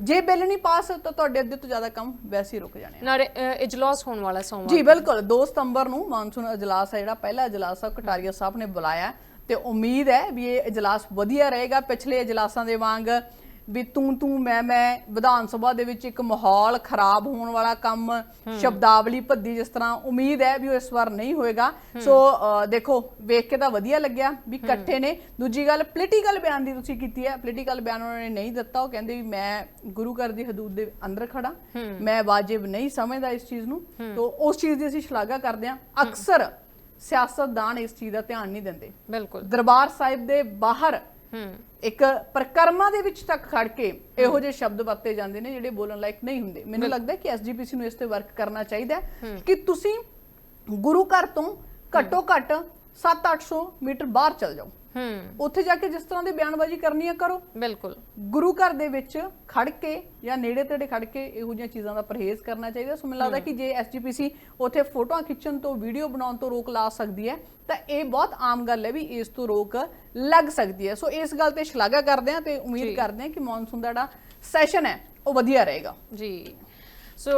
ਜੇ ਬਿੱਲ ਨਹੀਂ ਪਾਸ ਤਾਂ ਤੁਹਾਡੇ ਅੱਧੇ ਤੋਂ ਜ਼ਿਆਦਾ ਕੰਮ ਵੈਸੇ ਹੀ ਰੁਕ ਜਾਣੇ ਅ, ਇਜਲਾਸ ਹੋਣ ਵਾਲਾ ਸੋਮਵਾਰ ਜੀ ਬਿਲਕੁਲ। 2 ਸਤੰਬਰ ਨੂੰ ਮਾਨਸੂਨ ਇਜਲਾਸ ਹੈ ਜਿਹੜਾ ਪਹਿਲਾ ਇਜਲਾਸ ਆ ਕਟਾਰੀਆ ਸਾਹਿਬ ਨੇ ਬੁਲਾਇਆ ਤੇ ਉਮੀਦ ਹੈ ਵੀ ਇਹ ਇਜਲਾਸ ਵਧੀਆ ਰਹੇਗਾ। ਪਿਛਲੇ ਇਜਲਾਸਾਂ ਦੇ ਵਾਂਗ ਵੀ ਤੂੰ ਤੂੰ ਮੈਂ ਮੈਂ ਵਿਧਾਨ ਸਭਾ ਦੇ ਵਿੱਚ ਇੱਕ ਮਾਹੌਲ ਖਰਾਬ ਹੋਣ ਵਾਲਾ ਕੰਮ ਸ਼ਬਦਾਵਲੀ ਭੱਦੀ ਜਿਸ ਤਰ੍ਹਾਂ ਉਮੀਦ ਹੈ ਵੀ ਉਹ ਇਸ ਵਾਰ ਨਹੀਂ ਹੋਏਗਾ। ਸੋ ਦੇਖੋ ਵੇਖ ਕੇ ਤਾਂ ਵਧੀਆ ਲੱਗਿਆ ਵੀ ਇਕੱਠੇ ਨੇ। ਦੂਜੀ ਗੱਲ ਪੋਲੀਟੀਕਲ ਬਿਆਨ ਦੀ ਤੁਸੀਂ ਕੀਤੀ ਹੈ। ਪੋਲੀਟੀਕਲ ਬਿਆਨ ਉਹਨਾਂ ਨੇ ਨਹੀਂ ਦਿੱਤਾ। ਉਹ ਕਹਿੰਦੇ ਵੀ ਮੈਂ ਗੁਰੂ ਘਰ ਦੀ ਹਦੂਦ ਦੇ ਅੰਦਰ ਖੜਾ ਮੈਂ ਵਾਜਿਬ ਨਹੀਂ ਸਮਝਦਾ ਇਸ ਚੀਜ਼ ਨੂੰ। ਤੋਂ ਉਸ ਚੀਜ਼ ਦੀ ਅਸੀਂ ਸ਼ਲਾਘਾ ਕਰਦੇ ਹਾਂ। ਅਕਸਰ ਸਿਆਸਤਦਾਨ ਇਸ ਚੀਜ਼ ਦਾ ਧਿਆਨ ਨਹੀਂ ਦਿੰਦੇ। ਬਿਲਕੁਲ। ਦਰਬਾਰ ਸਾਹਿਬ ਦੇ ਬਾਹਰ ਹੂੰ। ਇੱਕ ਪ੍ਰਕਰਮਾ ਦੇ ਵਿੱਚ ਤੱਕ ਖੜ ਕੇ ਇਹੋ ਜਿਹੇ ਸ਼ਬਦ ਵਰਤੇ ਜਾਂਦੇ ਨੇ ਜਿਹੜੇ ਬੋਲਣ ਲਾਇਕ ਨਹੀਂ ਹੁੰਦੇ। ਮੈਨੂੰ ਲੱਗਦਾ ਕਿ ਐਸਜੀਪੀਸੀ ਨੂੰ ਇਸ ਤੇ ਵਰਕ ਕਰਨਾ ਚਾਹੀਦਾ ਕਿ ਤੁਸੀਂ ਗੁਰੂ ਘਰ ਤੋਂ ਘੱਟੋ ਘੱਟ 7-800 ਮੀਟਰ ਬਾਹਰ ਚਲ ਜਾਓ। ਹੂੰ। ਉੱਥੇ ਜਾ ਕੇ ਜਿਸ ਤਰ੍ਹਾਂ ਦੀ ਬਿਆਨਬਾਜ਼ੀ ਕਰਨੀ ਹੈ ਕਰੋ। ਬਿਲਕੁਲ। ਗੁਰੂ ਘਰ ਦੇ ਵਿੱਚ ਖੜ ਕੇ ਜਾਂ ਨੇੜੇ ਤੇੜੇ ਖੜ ਕੇ ਇਹੋ ਜਿਹੀਆਂ ਚੀਜ਼ਾਂ ਦਾ ਪਰਹੇਜ਼ ਕਰਨਾ ਚਾਹੀਦਾ। ਸੋ ਮੈਨੂੰ ਲੱਗਦਾ ਕਿ ਜੇ ਐਸਜੀਪੀਸੀ ਉੱਥੇ ਫੋਟੋਆਂ ਖਿੱਚਣ ਤੋਂ ਵੀਡੀਓ ਬਣਾਉਣ ਤੋਂ ਰੋਕ ਲਾ ਸਕਦੀ ਹੈ ਤਾਂ ਇਹ ਬਹੁਤ ਆਮ ਗੱਲ ਹੈ ਵੀ ਇਸ ਤੋਂ ਰੋਕ ਲੱਗ ਸਕਦੀ ਹੈ। ਸੋ ਇਸ ਗੱਲ ਤੇ ਸ਼ਲਾਘਾ ਕਰਦੇ ਹਾਂ ਤੇ। ਉਮੀਦ ਕਰਦੇ ਹਾਂ ਕਿ ਮੌਨਸੂਨ ਦਾ ਜਿਹੜਾ ਸੈਸ਼ਨ ਹੈ ਉਹ ਵਧੀਆ ਰਹੇਗਾ। ਜੀ। ਸੋ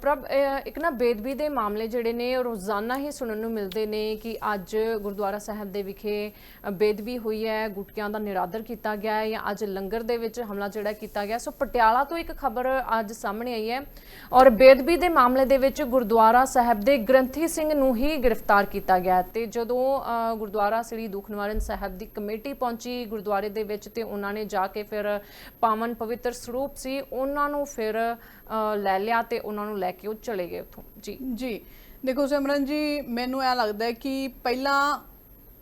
ਪ੍ਰਭ ਇੱਕ ਨਾ ਬੇਦਬੀ ਦੇ ਮਾਮਲੇ ਜਿਹੜੇ ਨੇ, ਉਹ ਰੋਜ਼ਾਨਾ ਹੀ ਸੁਣਨ ਨੂੰ ਮਿਲਦੇ ਨੇ ਕਿ ਅੱਜ ਗੁਰਦੁਆਰਾ ਸਾਹਿਬ ਦੇ ਵਿਖੇ ਬੇਦਬੀ ਹੋਈ ਹੈ, ਗੁਟਕਿਆਂ ਦਾ ਨਿਰਾਦਰ ਕੀਤਾ ਗਿਆ ਹੈ ਜਾਂ ਅੱਜ ਲੰਗਰ ਦੇ ਵਿੱਚ ਹਮਲਾ ਜਿਹੜਾ ਕੀਤਾ ਗਿਆ। ਸੋ ਪਟਿਆਲਾ ਤੋਂ ਇੱਕ ਖਬਰ ਅੱਜ ਸਾਹਮਣੇ ਆਈ ਹੈ ਔਰ ਬੇਦਬੀ ਦੇ ਮਾਮਲੇ ਦੇ ਵਿੱਚ ਗੁਰਦੁਆਰਾ ਸਾਹਿਬ ਦੇ ਗ੍ਰੰਥੀ ਸਿੰਘ ਨੂੰ ਹੀ ਗ੍ਰਿਫਤਾਰ ਕੀਤਾ ਗਿਆ ਤੇ ਜਦੋਂ ਗੁਰਦੁਆਰਾ ਸ੍ਰੀ ਦੁਖ ਨਿਵਾਰਨ ਸਾਹਿਬ ਦੀ ਕਮੇਟੀ ਪਹੁੰਚੀ ਗੁਰਦੁਆਰੇ ਦੇ ਵਿੱਚ ਤੇ ਉਹਨਾਂ ਨੇ ਜਾ ਕੇ ਫਿਰ ਪਾਵਨ ਪਵਿੱਤਰ ਸਰੂਪ ਸੀ, ਉਹਨਾਂ ਨੂੰ ਫਿਰ ਲੈ ਲਿਆ ਤੇ ਉਹਨਾਂ ਨੂੰ ਲੈ ਕੇ ਉਹ ਚਲੇ ਗਏ ਉੱਥੋਂ। ਜੀ। ਜੀ। ਦੇਖੋ ਸਿਮਰਨ ਜੀ ਮੈਨੂੰ ਐ ਲੱਗਦਾ ਹੈ ਕਿ ਪਹਿਲਾਂ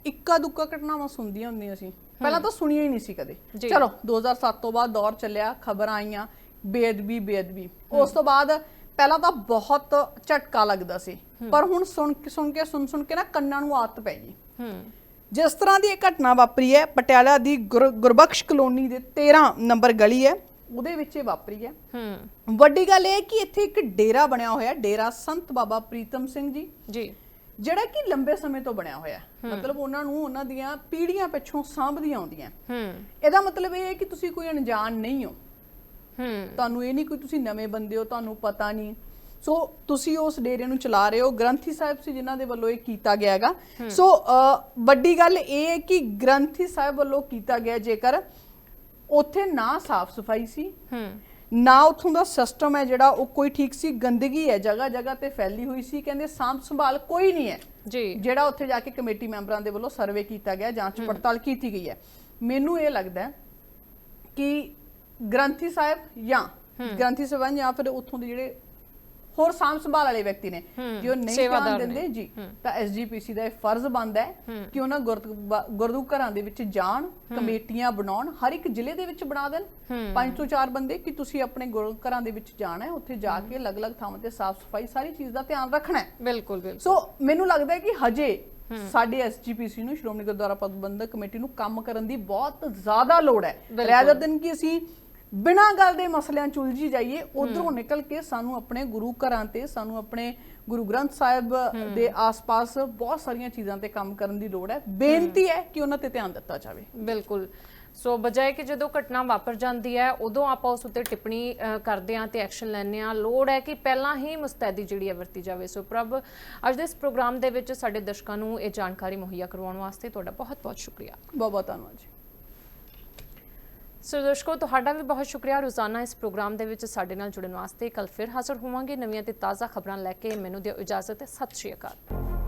ਇੱਕਾ ਦੁੱਕਾ ਘਟਨਾਵਾਂ ਸੁਣਦੀਆਂ ਹੁੰਦੀਆਂ ਸੀ। ਪਹਿਲਾਂ ਤਾਂ ਸੁਣੀਆਂ ਹੀ ਨਹੀਂ ਸੀ ਕਦੇ। ਚਲੋ 2007 ਤੋਂ ਬਾਅਦ ਦੌਰ ਚੱਲਿਆ ਖਬਰਾਂ ਆਈਆਂ ਬੇਅਦਬੀ ਬੇਅਦਬੀ। ਉਸ ਤੋਂ ਬਾਅਦ ਪਹਿਲਾਂ ਤਾਂ ਬਹੁਤ ਝਟਕਾ ਲੱਗਦਾ ਸੀ। ਪਰ ਹੁਣ ਸੁਣ ਸੁਣ ਕੇ ਸੁਣ ਸੁਣ ਕੇ ਨਾ ਕੰਨਾਂ ਨੂੰ ਆਦਤ ਪੈ ਗਈ। ਜਿਸ ਤਰ੍ਹਾਂ ਦੀ ਇਹ ਘਟਨਾ ਵਾਪਰੀ ਹੈ ਪਟਿਆਲਾ ਦੀ ਗੁਰ- ਗੁਰਬਖਸ਼ ਕਲੋਨੀ ਦੇ 13 ਨੰਬਰ ਗਲੀ ਹੈ ਉਹਦੇ ਵਿੱਚ ਇਹ ਵਾਪਰੀ ਹੈ। ਹੂੰ। ਵੱਡੀ ਗੱਲ ਇਹ ਕਿ ਇੱਥੇ ਇੱਕ ਡੇਰਾ ਬਣਿਆ ਹੋਇਆ ਡੇਰਾ ਸੰਤ ਬਾਬਾ ਪ੍ਰੀਤਮ ਸਿੰਘ ਜੀ। ਜੀ। ਜਿਹੜਾ ਕਿ ਲੰਬੇ ਸਮੇਂ ਤੋਂ ਬਣਿਆ ਹੋਇਆ ਮਤਲਬ ਉਹਨਾਂ ਨੂੰ ਉਹਨਾਂ ਦੀਆਂ ਪੀੜ੍ਹੀਆਂ ਪਿੱਛੋਂ ਸਾਂਭਦੀਆਂ ਆਉਂਦੀਆਂ। ਹੂੰ। ਇਹਦਾ ਮਤਲਬ ਇਹ ਹੈ ਕਿ ਤੁਸੀਂ ਕੋਈ ਅਣਜਾਣ ਨਹੀਂ ਹੋ। ਹੂੰ। ਤੁਹਾਨੂੰ ਇਹ ਨਹੀਂ ਕੋਈ ਤੁਸੀਂ ਨਵੇਂ ਬੰਦੇ ਹੋ ਤੁਹਾਨੂੰ ਪਤਾ ਨਹੀਂ। ਸੋ ਤੁਸੀਂ ਉਸ ਡੇਰੇ ਨੂੰ ਚਲਾ ਰਹੇ ਹੋ। ਗ੍ਰੰਥੀ ਸਾਹਿਬ ਸੀ ਜਿਨ੍ਹਾਂ ਦੇ ਵੱਲੋਂ ਇਹ ਕੀਤਾ ਗਿਆ ਹੈਗਾ। ਸੋ ਵੱਡੀ ਗੱਲ ਇਹ ਹੈ ਕਿ ਗ੍ਰੰਥੀ ਸਾਹਿਬ ਵੱਲੋਂ ਕੀਤਾ ਗਿਆ ਜੇਕਰ ਉੱਥੇ ਨਾ ਸਾਫ਼ ਸਫ਼ਾਈ ਸੀ। ਹੂੰ। ਨਾ ਉੱਥੋਂ ਦਾ ਸਿਸਟਮ ਹੈ ਜਿਹੜਾ ਉਹ ਕੋਈ ਠੀਕ ਸੀ। ਗੰਦਗੀ ਹੈ ਜਗ੍ਹਾ ਜਗ੍ਹਾ ਤੇ ਫੈਲੀ ਹੋਈ ਸੀ। ਕਹਿੰਦੇ ਸਾਂਭ ਸੰਭਾਲ ਕੋਈ ਨਹੀਂ ਹੈ। ਜੀ। ਜਿਹੜਾ ਉੱਥੇ ਜਾ ਕੇ ਕਮੇਟੀ ਮੈਂਬਰਾਂ ਦੇ ਵੱਲੋਂ ਸਰਵੇ ਕੀਤਾ ਗਿਆ ਜਾਂਚ ਪੜਤਾਲ ਕੀਤੀ ਗਈ ਹੈ। ਮੈਨੂੰ ਇਹ ਲੱਗਦਾ ਕਿ ਗ੍ਰੰਥੀ ਸਾਹਿਬ ਜਾਂ ਗ੍ਰੰਥੀ ਸਾਹਿਬਾਨ ਜਾਂ ਫਿਰ ਉੱਥੋਂ ਦੇ ਜਿਹੜੇ ਹੋਰ ਸਾਂਭ ਸੰਭਾਲ ਵਾਲੇ ਵਿਅਕਤੀ ਨੇ ਜੇ ਉਹ ਨਹੀਂ ਧਿਆਨ। ਦਿੰਦੇ ਜੀ ਤਾਂ ਐਸਜੀਪੀਸੀ ਦਾ ਇਹ ਫਰਜ਼ ਬਣਦਾ ਹੈ ਕਿ ਉਹਨਾਂ ਗੁਰਦ- ਗੁਰਦੂ ਘਰਾਂ ਦੇ ਵਿੱਚ ਜਾਣ ਕਮੇਟੀਆਂ ਬਣਾਉਣ ਹਰ ਇੱਕ ਜ਼ਿਲ੍ਹੇ ਦੇ ਵਿੱਚ ਬਣਾ ਦੇਣ। ਪੰਜ ਤੋਂ ਚਾਰ ਬੰਦੇ ਕਿ ਤੁਸੀਂ ਆਪਣੇ ਗੁਰੂ ਘਰਾਂ ਦੇ ਵਿੱਚ ਜਾਣਾ ਹੈ ਉੱਥੇ ਜਾ ਕੇ ਅਲੱਗ-ਅਲੱਗ ਥਾਵਾਂ ਤੇ ਸਾਫ਼ ਸਫ਼ਾਈ ਸਾਰੀ ਚੀਜ਼ ਦਾ ਧਿਆਨ ਰੱਖਣਾ ਹੈ। ਬਿਲਕੁਲ ਬਿਲਕੁਲ। ਸੋ ਮੈਨੂੰ ਲੱਗਦਾ ਹੈ ਕਿ ਹਜੇ ਸਾਡੇ ਐਸਜੀਪੀਸੀ ਨੂੰ ਸ਼੍ਰੋਮਣੀ ਗੁਰਦੁਆਰਾ ਪ੍ਰਬੰਧਕ ਕਮੇਟੀ ਨੂੰ ਕੰਮ ਕਰਨ ਦੀ ਬਹੁਤ ਜ਼ਿਆਦਾ ਲੋੜ ਹੈ। ਰੈਦਰ ਦਿਨ ਕਿ ਅਸੀਂ ਬਿਨਾਂ ਗੱਲ ਦੇ ਮਸਲਿਆਂ ਚ ਉਲਝੀ ਜਾਈਏ ਉਧਰੋਂ ਨਿਕਲ ਕੇ ਸਾਨੂੰ ਆਪਣੇ ਗੁਰੂ ਘਰਾਂ ਤੇ ਸਾਨੂੰ ਆਪਣੇ ਗੁਰੂ ਗ੍ਰੰਥ ਸਾਹਿਬ ਦੇ ਆਸ-ਪਾਸ ਬਹੁਤ ਸਾਰੀਆਂ ਚੀਜ਼ਾਂ ਤੇ ਕੰਮ ਕਰਨ ਦੀ ਲੋੜ ਹੈ। ਬੇਨਤੀ ਹੈ ਕਿ ਉਹਨਾਂ ਤੇ ਧਿਆਨ ਦਿੱਤਾ ਜਾਵੇ। ਬਿਲਕੁਲ। ਸੋ ਬਜਾਏ ਕਿ ਜਦੋਂ ਘਟਨਾ ਵਾਪਰ ਜਾਂਦੀ ਹੈ ਉਦੋਂ ਆਪਾਂ ਉਸ ਉੱਤੇ ਟਿੱਪਣੀ ਕਰਦੇ ਹਾਂ ਤੇ ਐਕਸ਼ਨ ਲੈਂਦੇ ਹਾਂ। ਲੋੜ ਹੈ ਕਿ ਪਹਿਲਾਂ ਹੀ ਮੁਸਤੈਦੀ ਜਿਹੜੀ ਹੈ ਵਰਤੀ ਜਾਵੇ। ਸੋ ਪ੍ਰਭ ਅੱਜ ਦੇ ਇਸ ਪ੍ਰੋਗਰਾਮ ਦੇ ਵਿੱਚ ਸਾਡੇ ਦਰਸ਼ਕਾਂ ਨੂੰ ਇਹ ਜਾਣਕਾਰੀ ਮੁਹੱਈਆ ਕਰਵਾਉਣ ਵਾਸਤੇ ਤੁਹਾਡਾ ਬਹੁਤ-ਬਹੁਤ ਸ਼ੁਕਰੀਆ। ਬਹੁਤ ਬਹੁਤ ਧੰਨਵਾਦ ਜੀ। ਸੋ ਦਰਸ਼ਕੋ, ਤੁਹਾਡਾ ਵੀ ਬਹੁਤ ਸ਼ੁਕਰੀਆ। ਰੋਜ਼ਾਨਾ ਇਸ ਪ੍ਰੋਗਰਾਮ ਦੇ ਵਿੱਚ ਸਾਡੇ ਨਾਲ ਜੁੜਨ ਵਾਸਤੇ ਕੱਲ ਫਿਰ ਹਾਜ਼ਰ ਹੋਵਾਂਗੇ। ਨਵੀਆਂ ਤੇ ਤਾਜ਼ਾ ਖਬਰਾਂ ਲੈ ਕੇ ਮੈਨੂੰ ਦਿਓ ਇਜਾਜ਼ਤ। ਸਤਿ ਸ਼੍ਰੀ ਅਕਾਲ।